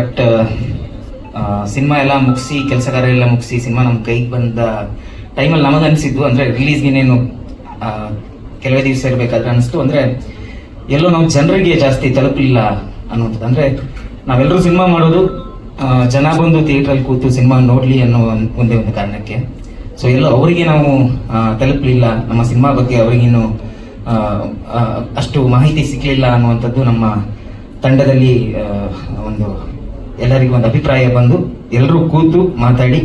But cinema ಎಲ್ಲ ಮುಗಿಸಿ, ಕೆಲಸಗಾರರೆಲ್ಲ ಮುಗಿಸಿ ಸಿನಿಮಾ ನಮ್ಮ ಕೈಗೆ ಬಂದ ಟೈಮಲ್ಲಿ ನಮಗೆ ಅನಿಸಿದ್ದು ಅಂದರೆ ರಿಲೀಸ್ಗಿನೇನು ಕೆಲವೇ ದಿವಸ ಇರಬೇಕಾದ್ರೆ ಅನಿಸ್ತು. ಅಂದರೆ ಎಲ್ಲೋ ನಾವು ಜನರಿಗೆ ಜಾಸ್ತಿ ತಲುಪಲಿಲ್ಲ ಅನ್ನುವಂಥದ್ದು. ಅಂದರೆ ನಾವೆಲ್ಲರೂ ಸಿನಿಮಾ ಮಾಡೋದು ಜನ ಬಂದು ಥಿಯೇಟ್ರಲ್ಲಿ ಕೂತು ಸಿನಿಮಾ ನೋಡಲಿ ಅನ್ನೋ ಒಂದ್- ಒಂದೇ ಕಾರಣಕ್ಕೆ. ಸೊ ಎಲ್ಲೋ ಅವರಿಗೆ ನಾವು ತಲುಪಲಿಲ್ಲ. ನಮ್ಮ ಸಿನಿಮಾ ಬಗ್ಗೆ ಅವರಿಗಿನ್ನು ಅಷ್ಟು ಮಾಹಿತಿ ಸಿಗಲಿಲ್ಲ ಅನ್ನುವಂಥದ್ದು ನಮ್ಮ ತಂಡದಲ್ಲಿ ಒಂದು ಎಲ್ಲರಿಗೂ ಒಂದು ಅಭಿಪ್ರಾಯ ಬಂದು ಎಲ್ಲರೂ ಕೂತು ಮಾತಾಡಿ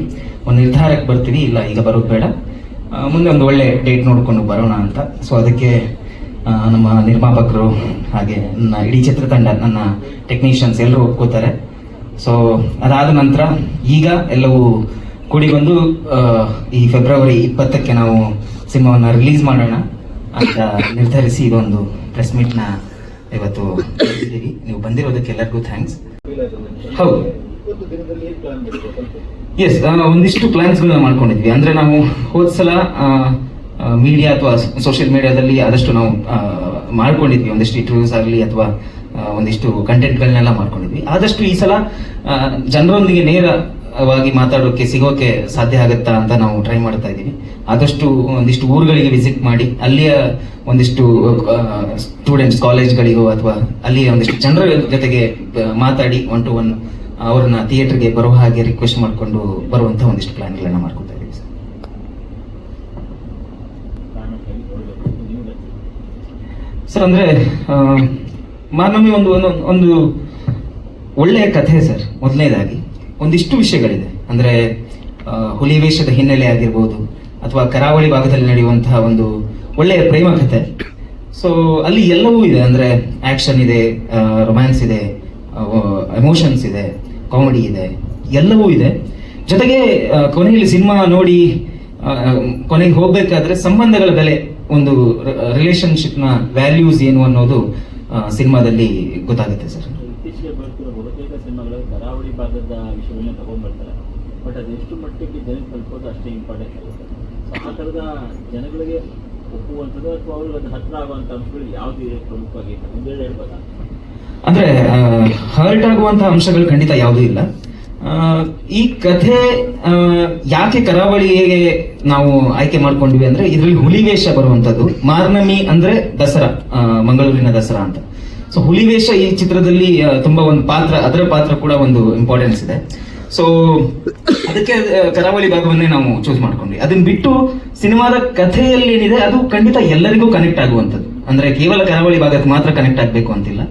ಒಂದು ನಿರ್ಧಾರಕ್ಕೆ ಬರ್ತೀವಿ, ಇಲ್ಲ ಈಗ ಬರೋದು ಬೇಡ. ಮುಂದೆ ಒಂದು ಒಳ್ಳೆ ಡೇಟ್ ನೋಡಿಕೊಂಡು ಬರೋಣ ಅಂತ. ಸೊ ಅದಕ್ಕೆ ನಮ್ಮ ನಿರ್ಮಾಪಕರು ಹಾಗೆ ನನ್ನ ಇಡೀ ಚಿತ್ರತಂಡ, ನನ್ನ ಟೆಕ್ನಿಷಿಯನ್ಸ್ ಎಲ್ಲರೂ ಒಪ್ಕೋತಾರೆ. ಸೊ ಅದಾದ ನಂತರ ಈಗ ಎಲ್ಲವೂ ಕೂಡಿ ಬಂದು ಈ ಫೆಬ್ರವರಿ ಇಪ್ಪತ್ತಕ್ಕೆ ನಾವು ಸಿನಿಮಾವನ್ನು ರಿಲೀಸ್ ಮಾಡೋಣ ಅಂತ ನಿರ್ಧರಿಸಿ ಇದೊಂದು ಪ್ರೆಸ್ ಮೀಟ್ನ ಇವತ್ತು. ನೀವು ಬಂದಿರೋದಕ್ಕೆ ಎಲ್ಲರಿಗೂ ಥ್ಯಾಂಕ್ಸ್ ಹೌದು. ಎಸ್ ಒಂದಿಷ್ಟು ಪ್ಲಾನ್ಸ್ಗಳನ್ನ ಮಾಡ್ಕೊಂಡಿದ್ವಿ. ಅಂದ್ರೆ ನಾವು ಹೋದ ಸಲ ಮೀಡಿಯಾ ಅಥವಾ ಸೋಷಿಯಲ್ ಮೀಡಿಯಾದಲ್ಲಿ ಆದಷ್ಟು ನಾವು ಮಾಡ್ಕೊಂಡಿದ್ವಿ. ಒಂದಿಷ್ಟು ಇಂಟರ್ವ್ಯೂಸ್ ಆಗಲಿ ಅಥವಾ ಒಂದಿಷ್ಟು ಕಂಟೆಂಟ್ಗಳನ್ನೆಲ್ಲ ಮಾಡ್ಕೊಂಡಿದ್ವಿ. ಆದಷ್ಟು ಈ ಸಲ ಜನರೊಂದಿಗೆ ನೇರವಾಗಿ ಮಾತಾಡೋಕೆ, ಸಿಗೋಕೆ ಸಾಧ್ಯ ಆಗುತ್ತಾ ಅಂತ ನಾವು ಟ್ರೈ ಮಾಡ್ತಾ ಇದ್ದೀವಿ. ಆದಷ್ಟು ಒಂದಿಷ್ಟು ಊರುಗಳಿಗೆ ವಿಸಿಟ್ ಮಾಡಿ, ಅಲ್ಲಿಯ ಒಂದಿಷ್ಟು ಸ್ಟೂಡೆಂಟ್ಸ್ ಕಾಲೇಜ್ಗಳಿಗೋ ಅಥವಾ ಅಲ್ಲಿಯ ಒಂದಿಷ್ಟು ಜನರ ಜೊತೆಗೆ ಮಾತಾಡಿ ಒನ್ ಟು ಒನ್ ಅವ್ರನ್ನ ಥಿಯೇಟರ್ಗೆ ಬರುವ ಹಾಗೆ ರಿಕ್ವೆಸ್ಟ್ ಮಾಡಿಕೊಂಡು ಬರುವಂತ ಒಂದಿಷ್ಟು ಪ್ಲಾನ್ಗಳನ್ನ ಮಾಡ್ಕೊತಾ ಇದ್ದೀವಿ ಸರ್. ಸರ್, ಅಂದ್ರೆ ಮಾನವಿ ಒಂದು ಒಂದು ಒಳ್ಳೆಯ ಕಥೆ ಸರ್, ಮೊದಲನೇದಾಗಿ. ಒಂದಿಷ್ಟು ವಿಷಯಗಳಿದೆ. ಅಂದ್ರೆ ಹುಲಿ ವೇಷದ ಹಿನ್ನೆಲೆ ಆಗಿರ್ಬೋದು, ಅಥವಾ ಕರಾವಳಿ ಭಾಗದಲ್ಲಿ ನಡೆಯುವಂತಹ ಒಂದು ಒಳ್ಳೆಯ ಪ್ರೇಮ ಕಥೆ. ಸೊ ಅಲ್ಲಿ ಎಲ್ಲವೂ ಇದೆ. ಅಂದ್ರೆ ಆಕ್ಷನ್ ಇದೆ ರೊಮ್ಯಾನ್ಸ್ ಇದೆ ಎಮೋಷನ್ಸ್ ಇದೆ. ಕಾಮಿಡಿ ಇದೆ. ಎಲ್ಲವೂ ಇದೆ. ಜೊತೆಗೆ ಆ, ಕೊನೆಯಲ್ಲಿ ಸಿನಿಮಾ ನೋಡಿ ಕೊನೆಗೆ ಹೋಗ್ಬೇಕಾದ್ರೆ ಸಂಬಂಧಗಳ ಬೆಲೆ ಒಂದು ರಿಲೇಶನ್ಶಿಪ್ನ ವ್ಯಾಲ್ಯೂಸ್ ಏನು ಅನ್ನೋದು ಸಿನಿಮಾದಲ್ಲಿ ಗೊತ್ತಾಗುತ್ತೆ ಸರ್. ಕರಾವಳಿ ಭಾಗದ ವಿಷಯಗಳನ್ನ ತಗೊಂಡ್ಬರ್ತಾರೆ. ಬಟ್ ಅದೆಷ್ಟು ಮಟ್ಟಿಗೆ ಜನಕ್ಕೆ ತಲುಪೋದು ಅಷ್ಟೇ ಇಂಪಾರ್ಟೆಂಟ್ ಆಗುತ್ತೆ. ಆ ಥರದ ಜನಗಳಿಗೆ ಒಪ್ಪುವಂಥದ್ದು ಅಥವಾ ಅವರು ಅದು ಹತ್ರ ಆಗುವಂಥ ಅಂಶಗಳು ಯಾವುದಿದೆ ಪ್ರಮುಖವಾಗಿ ಒಂದೆರಡು ಹೇಳ್ಬೋದಾ? ಅಂದ್ರೆ ಹರ್ಟ್ ಆಗುವಂತಹ ಅಂಶಗಳು ಖಂಡಿತ ಯಾವುದೂ ಇಲ್ಲ. ಈ ಕಥೆ ಯಾಕೆ ಕರಾವಳಿಗೆ ನಾವು ಆಯ್ಕೆ ಮಾಡ್ಕೊಂಡ್ವಿ ಅಂದ್ರೆ, ಇದರಲ್ಲಿ ಹುಲಿವೇಷ ಬರುವಂತದ್ದು ಮಾರ್ನಮಿ ಅಂದ್ರೆ ದಸರಾ ಮಂಗಳೂರಿನ ದಸರಾ ಅಂತ. ಸೊ, ಹುಲಿವೇಷ ಈ ಚಿತ್ರದಲ್ಲಿ ತುಂಬಾ ಒಂದು ಪಾತ್ರ, ಅದರ ಪಾತ್ರ ಕೂಡ ಒಂದು ಇಂಪಾರ್ಟೆನ್ಸ್ ಇದೆ. ಸೊ ಅದಕ್ಕೆ ಕರಾವಳಿ ಭಾಗವನ್ನೇ ನಾವು ಚೂಸ್ ಮಾಡ್ಕೊಂಡ್ವಿ. ಅದನ್ನ ಬಿಟ್ಟು, ಸಿನಿಮಾದ ಕಥೆಯಲ್ಲಿ ಏನಿದೆ, ಅದು ಖಂಡಿತ ಎಲ್ಲರಿಗೂ ಕನೆಕ್ಟ್ ಆಗುವಂಥದ್ದು. ಅಂದ್ರೆ ಕೇವಲ ಕರಾವಳಿ ಭಾಗಕ್ಕೆ ಮಾತ್ರ ಕನೆಕ್ಟ್ ಆಗಬೇಕು ಅಂತಿಲ್ಲ.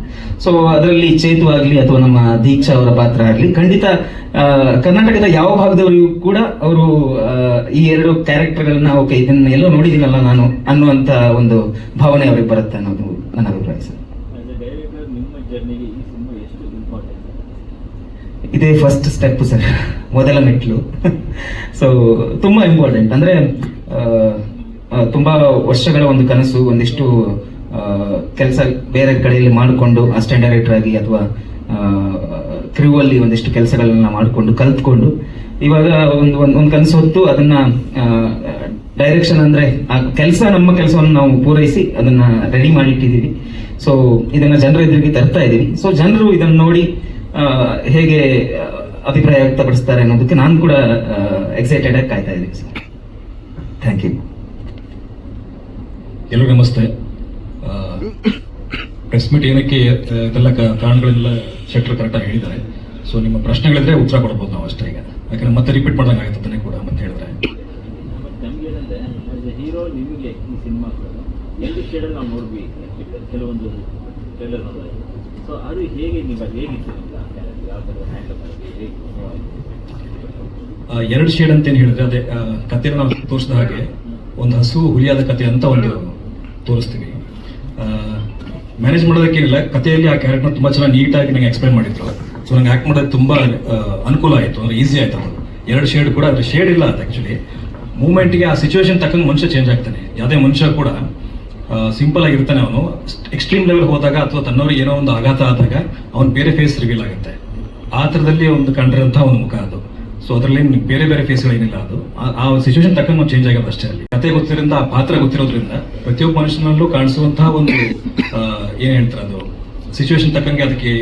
ಸೊ ಅದರಲ್ಲಿ ಚೇತು ಆಗ್ಲಿ ಅಥವಾ ನಮ್ಮ ದೀಕ್ಷಾ ಅವರ ಪಾತ್ರ ಆಗಲಿ, ಖಂಡಿತ ಕರ್ನಾಟಕದ ಯಾವ ಭಾಗದವರಿಗೂ ಕೂಡ ಅವರು ಈ ಎರಡು ಕ್ಯಾರೆಕ್ಟರ್ಗಳನ್ನ ಓಕೆ ಇದನ್ನ ಎಲ್ಲೋ ನೋಡಿದ್ದೀನಲ್ಲ ನಾನು ಅನ್ನುವಂತ ಒಂದು ಭಾವನೆ ಅವ್ರಿಗೆ ಬರುತ್ತೆ ಅನ್ನೋದು ನನ್ನ ಅಭಿಪ್ರಾಯ ಸರ್. ಇದೇ ಫಸ್ಟ್ ಸ್ಟೆಪ್ ಸರ್. ಮೊದಲ ಮೆಟ್ಲು. ಸೊ ತುಂಬಾ ಇಂಪಾರ್ಟೆಂಟ್ ಅಂದ್ರೆ ತುಂಬಾ ವರ್ಷಗಳ ಒಂದು ಕನಸು, ಒಂದಿಷ್ಟು ಕೆಲಸ ಬೇರೆ ಕಡೆಯಲ್ಲಿ ಮಾಡಿಕೊಂಡು ಅಸಿಸ್ಟೆಂಟ್ ಡೈರೆಕ್ಟರ್ ಆಗಿ ಅಥವಾ ಕ್ರೂ ಅಲ್ಲಿ ಒಂದಿಷ್ಟು ಕೆಲಸಗಳನ್ನ ಮಾಡಿಕೊಂಡು, ಕಲ್ತ್ಕೊಂಡು, ಇವಾಗ ಒಂದು ಒಂದು ಕನಸು ಹೊತ್ತು ಅದನ್ನ ಡೈರೆಕ್ಷನ್ ಅಂದ್ರೆ, ಆ ಕೆಲಸ ನಮ್ಮ ಕೆಲಸವನ್ನು ನಾವು ಪೂರೈಸಿ ಅದನ್ನ ರೆಡಿ ಮಾಡಿಟ್ಟಿದ್ದೀವಿ. ಸೊ ಇದನ್ನ ಜನರ ಎದುರಿಗೆ ತರ್ತಾ ಇದ್ದೀವಿ. ಸೊ ಜನರು ಇದನ್ನ ನೋಡಿ ಹೇಗೆ ಅಭಿಪ್ರಾಯ ವ್ಯಕ್ತಪಡಿಸ್ತಾರೆ ಅನ್ನೋದಕ್ಕೆ ನಾನು ಕೂಡ ಎಕ್ಸೈಟೆಡ್ ಆಗಿ ಕಾಯ್ತಾ ಇದ್ದೀನಿ ಸರ್ ಥ್ಯಾಂಕ್ ಯು ಎಲ್ರಿಗೂ ನಮಸ್ತೆ ಪ್ರೆಸ್ ಮೀಟ್ ಏನಕ್ಕೆ ಇದೆಲ್ಲ ಕಾರಣಗಳೆಲ್ಲ ಶೆಟ್ರು ಕರೆಕ್ಟಾಗಿ ಹೇಳಿದ್ದಾರೆ. ಸೊ ನಿಮ್ಮ ಪ್ರಶ್ನೆಗಳಿದ್ರೆ ಉತ್ತರ ಕೊಡ್ಬೋದು ನಾವು ಅಷ್ಟೇ ಈಗ. ಯಾಕಂದ್ರೆ ಮತ್ತೆ ರಿಪೀಟ್ ಮಾಡ್ದಂಗೆ ಆಗುತ್ತೆ ಕೂಡ ಮತ್ತೆ ಹೇಳಿದ್ರೆ. ಕೆಲವೊಂದು ಸೊ ಅದು ಹೇಗೆ ಎರಡು ಶೇಡ್ ಅಂತ ಏನು ಹೇಳಿದ್ರೆ ಅದೇ ಕತೆ ಕಥೆನ ನಾವು ತೋರಿಸಿದ ಹಾಗೆ ಒಂದು ಹಸು ಹುಲಿಯಾದ ಕಥೆ ಅಂತ ಒಂದು ತೋರಿಸ್ತೀವಿ. ಮ್ಯಾನೇಜ್ ಮಾಡೋದಕ್ಕೇನಿಲ್ಲ ಕಥೆಯಲ್ಲಿ ಆ ಕ್ಯಾರೆಕ್ಟರ್ ತುಂಬಾ ಚೆನ್ನಾಗಿ ನೀಟಾಗಿ ನಂಗೆ ಎಕ್ಸ್ಪ್ಲೈನ್ ಮಾಡಿದ್ರು. ಸೊ ನಂಗೆ ಆಕ್ಟ್ ಮಾಡೋದು ತುಂಬಾ ಅನುಕೂಲ ಆಯಿತು. ಅಂದ್ರೆ ಈಸಿ ಆಯ್ತು ಅದು. ಎರಡು ಶೇಡ್ ಕೂಡ ಅದ್ರ ಶೇಡ್ ಇಲ್ಲ ಅದು ಆ್ಯಕ್ಚುಲಿ ಮೂಮೆಂಟ್ಗೆ ಆ ಸಿಚುವೇಶನ್ ತಕ್ಕಂಗೆ ಮನುಷ್ಯ ಚೇಂಜ್ ಆಗ್ತಾನೆ. ಯಾವುದೇ ಮನುಷ್ಯ ಕೂಡ ಸಿಂಪಲ್ ಆಗಿರ್ತಾನೆ ಅವನು. ಎಕ್ಸ್ಟ್ರೀಮ್ ಲೆವೆಲ್ ಹೋದಾಗ ಅಥವಾ ತನ್ನವ್ರಿಗೆ ಏನೋ ಒಂದು ಆಘಾತ ಆದಾಗ ಅವನು ಬೇರೆ ಫೇಸ್ ರಿವೀಲ್ ಆಗುತ್ತೆ. ಆ ಥರದಲ್ಲಿ ಒಂದು ಕಂಡಿರೋಂಥ ಒಂದು ಮುಖ ಅದು. ಸೊ ಅದರಲ್ಲಿ ಬೇರೆ ಬೇರೆ ಫೇಸ್ಗಳೇನಿಲ್ಲ ಅದು. ಆ- ಸಿಚುವೇಶನ್ ತಕ್ಕಂಗೆ ಚೇಂಜ್ ಆಗೋದು ಅಷ್ಟೇ ಅಲ್ಲಿ. ಕತೆ ಗೊತ್ತಿರೋದ್ರಿಂದ ಆ ಪಾತ್ರ ಗೊತ್ತಿರೋದ್ರಿಂದ ಪ್ರತಿಯೊಬ್ಬ ಮನುಷ್ಯನಲ್ಲೂ ಕಾಣಿಸುವಂತಹ ಒಂದು ಏನು ಹೇಳ್ತಾರೆ ಅದು ಸಿಚುವೇಶನ್ ತಕ್ಕಂಗೆ ಅದಕ್ಕೆ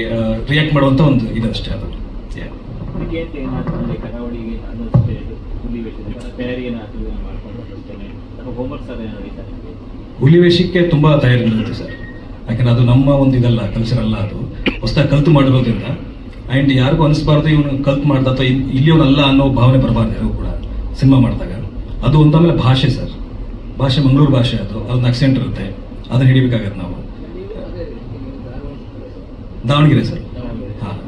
ರಿಯಾಕ್ಟ್ ಮಾಡುವಂತ ಒಂದು ಇದು ಅಷ್ಟೇ ಅದು. ಹುಲಿ ವೇಷಕ್ಕೆ ತುಂಬಾ ತಯಾರಿ ನಡೆಯುತ್ತೆ ಸರ್ ಯಾಕಂದ್ರೆ ಅದು ನಮ್ಮ ಒಂದು ಇದಲ್ಲ ಕಲ್ಚರ್ ಅಲ್ಲ ಅದು. ಹೊಸದಾಗಿ ಕಲ್ತು ಮಾಡಿರೋದ್ರಿಂದ ಆ್ಯಂಡ್ ಯಾರಿಗೂ ಅನಿಸ್ಬಾರ್ದು ಇವನು ಕಲ್ತ್ ಮಾಡ್ದ ಅಥವಾ ಇಲ್ಲಿ ಇಲ್ಲಿಯವನಲ್ಲ ಅನ್ನೋ ಭಾವನೆ ಬರಬಾರ್ದು ಯಾರಿಗೂ ಕೂಡ, ಸಿನಿಮಾ ಮಾಡಿದಾಗ. ಅದು ಒಂದಾದ್ಮೇಲೆ ಭಾಷೆ ಸರ್. ಭಾಷೆ ಮಂಗಳೂರು ಭಾಷೆ ಅದು. ಅದೊಂದು ಅಕ್ಸೆಂಟ್ ಇರುತ್ತೆ. ಅದನ್ನ ಹಿಡಿಬೇಕಾಗತ್ತೆ ನಾವು. ದಾವಣಗೆರೆ ಸರ್. ಹಾಂ.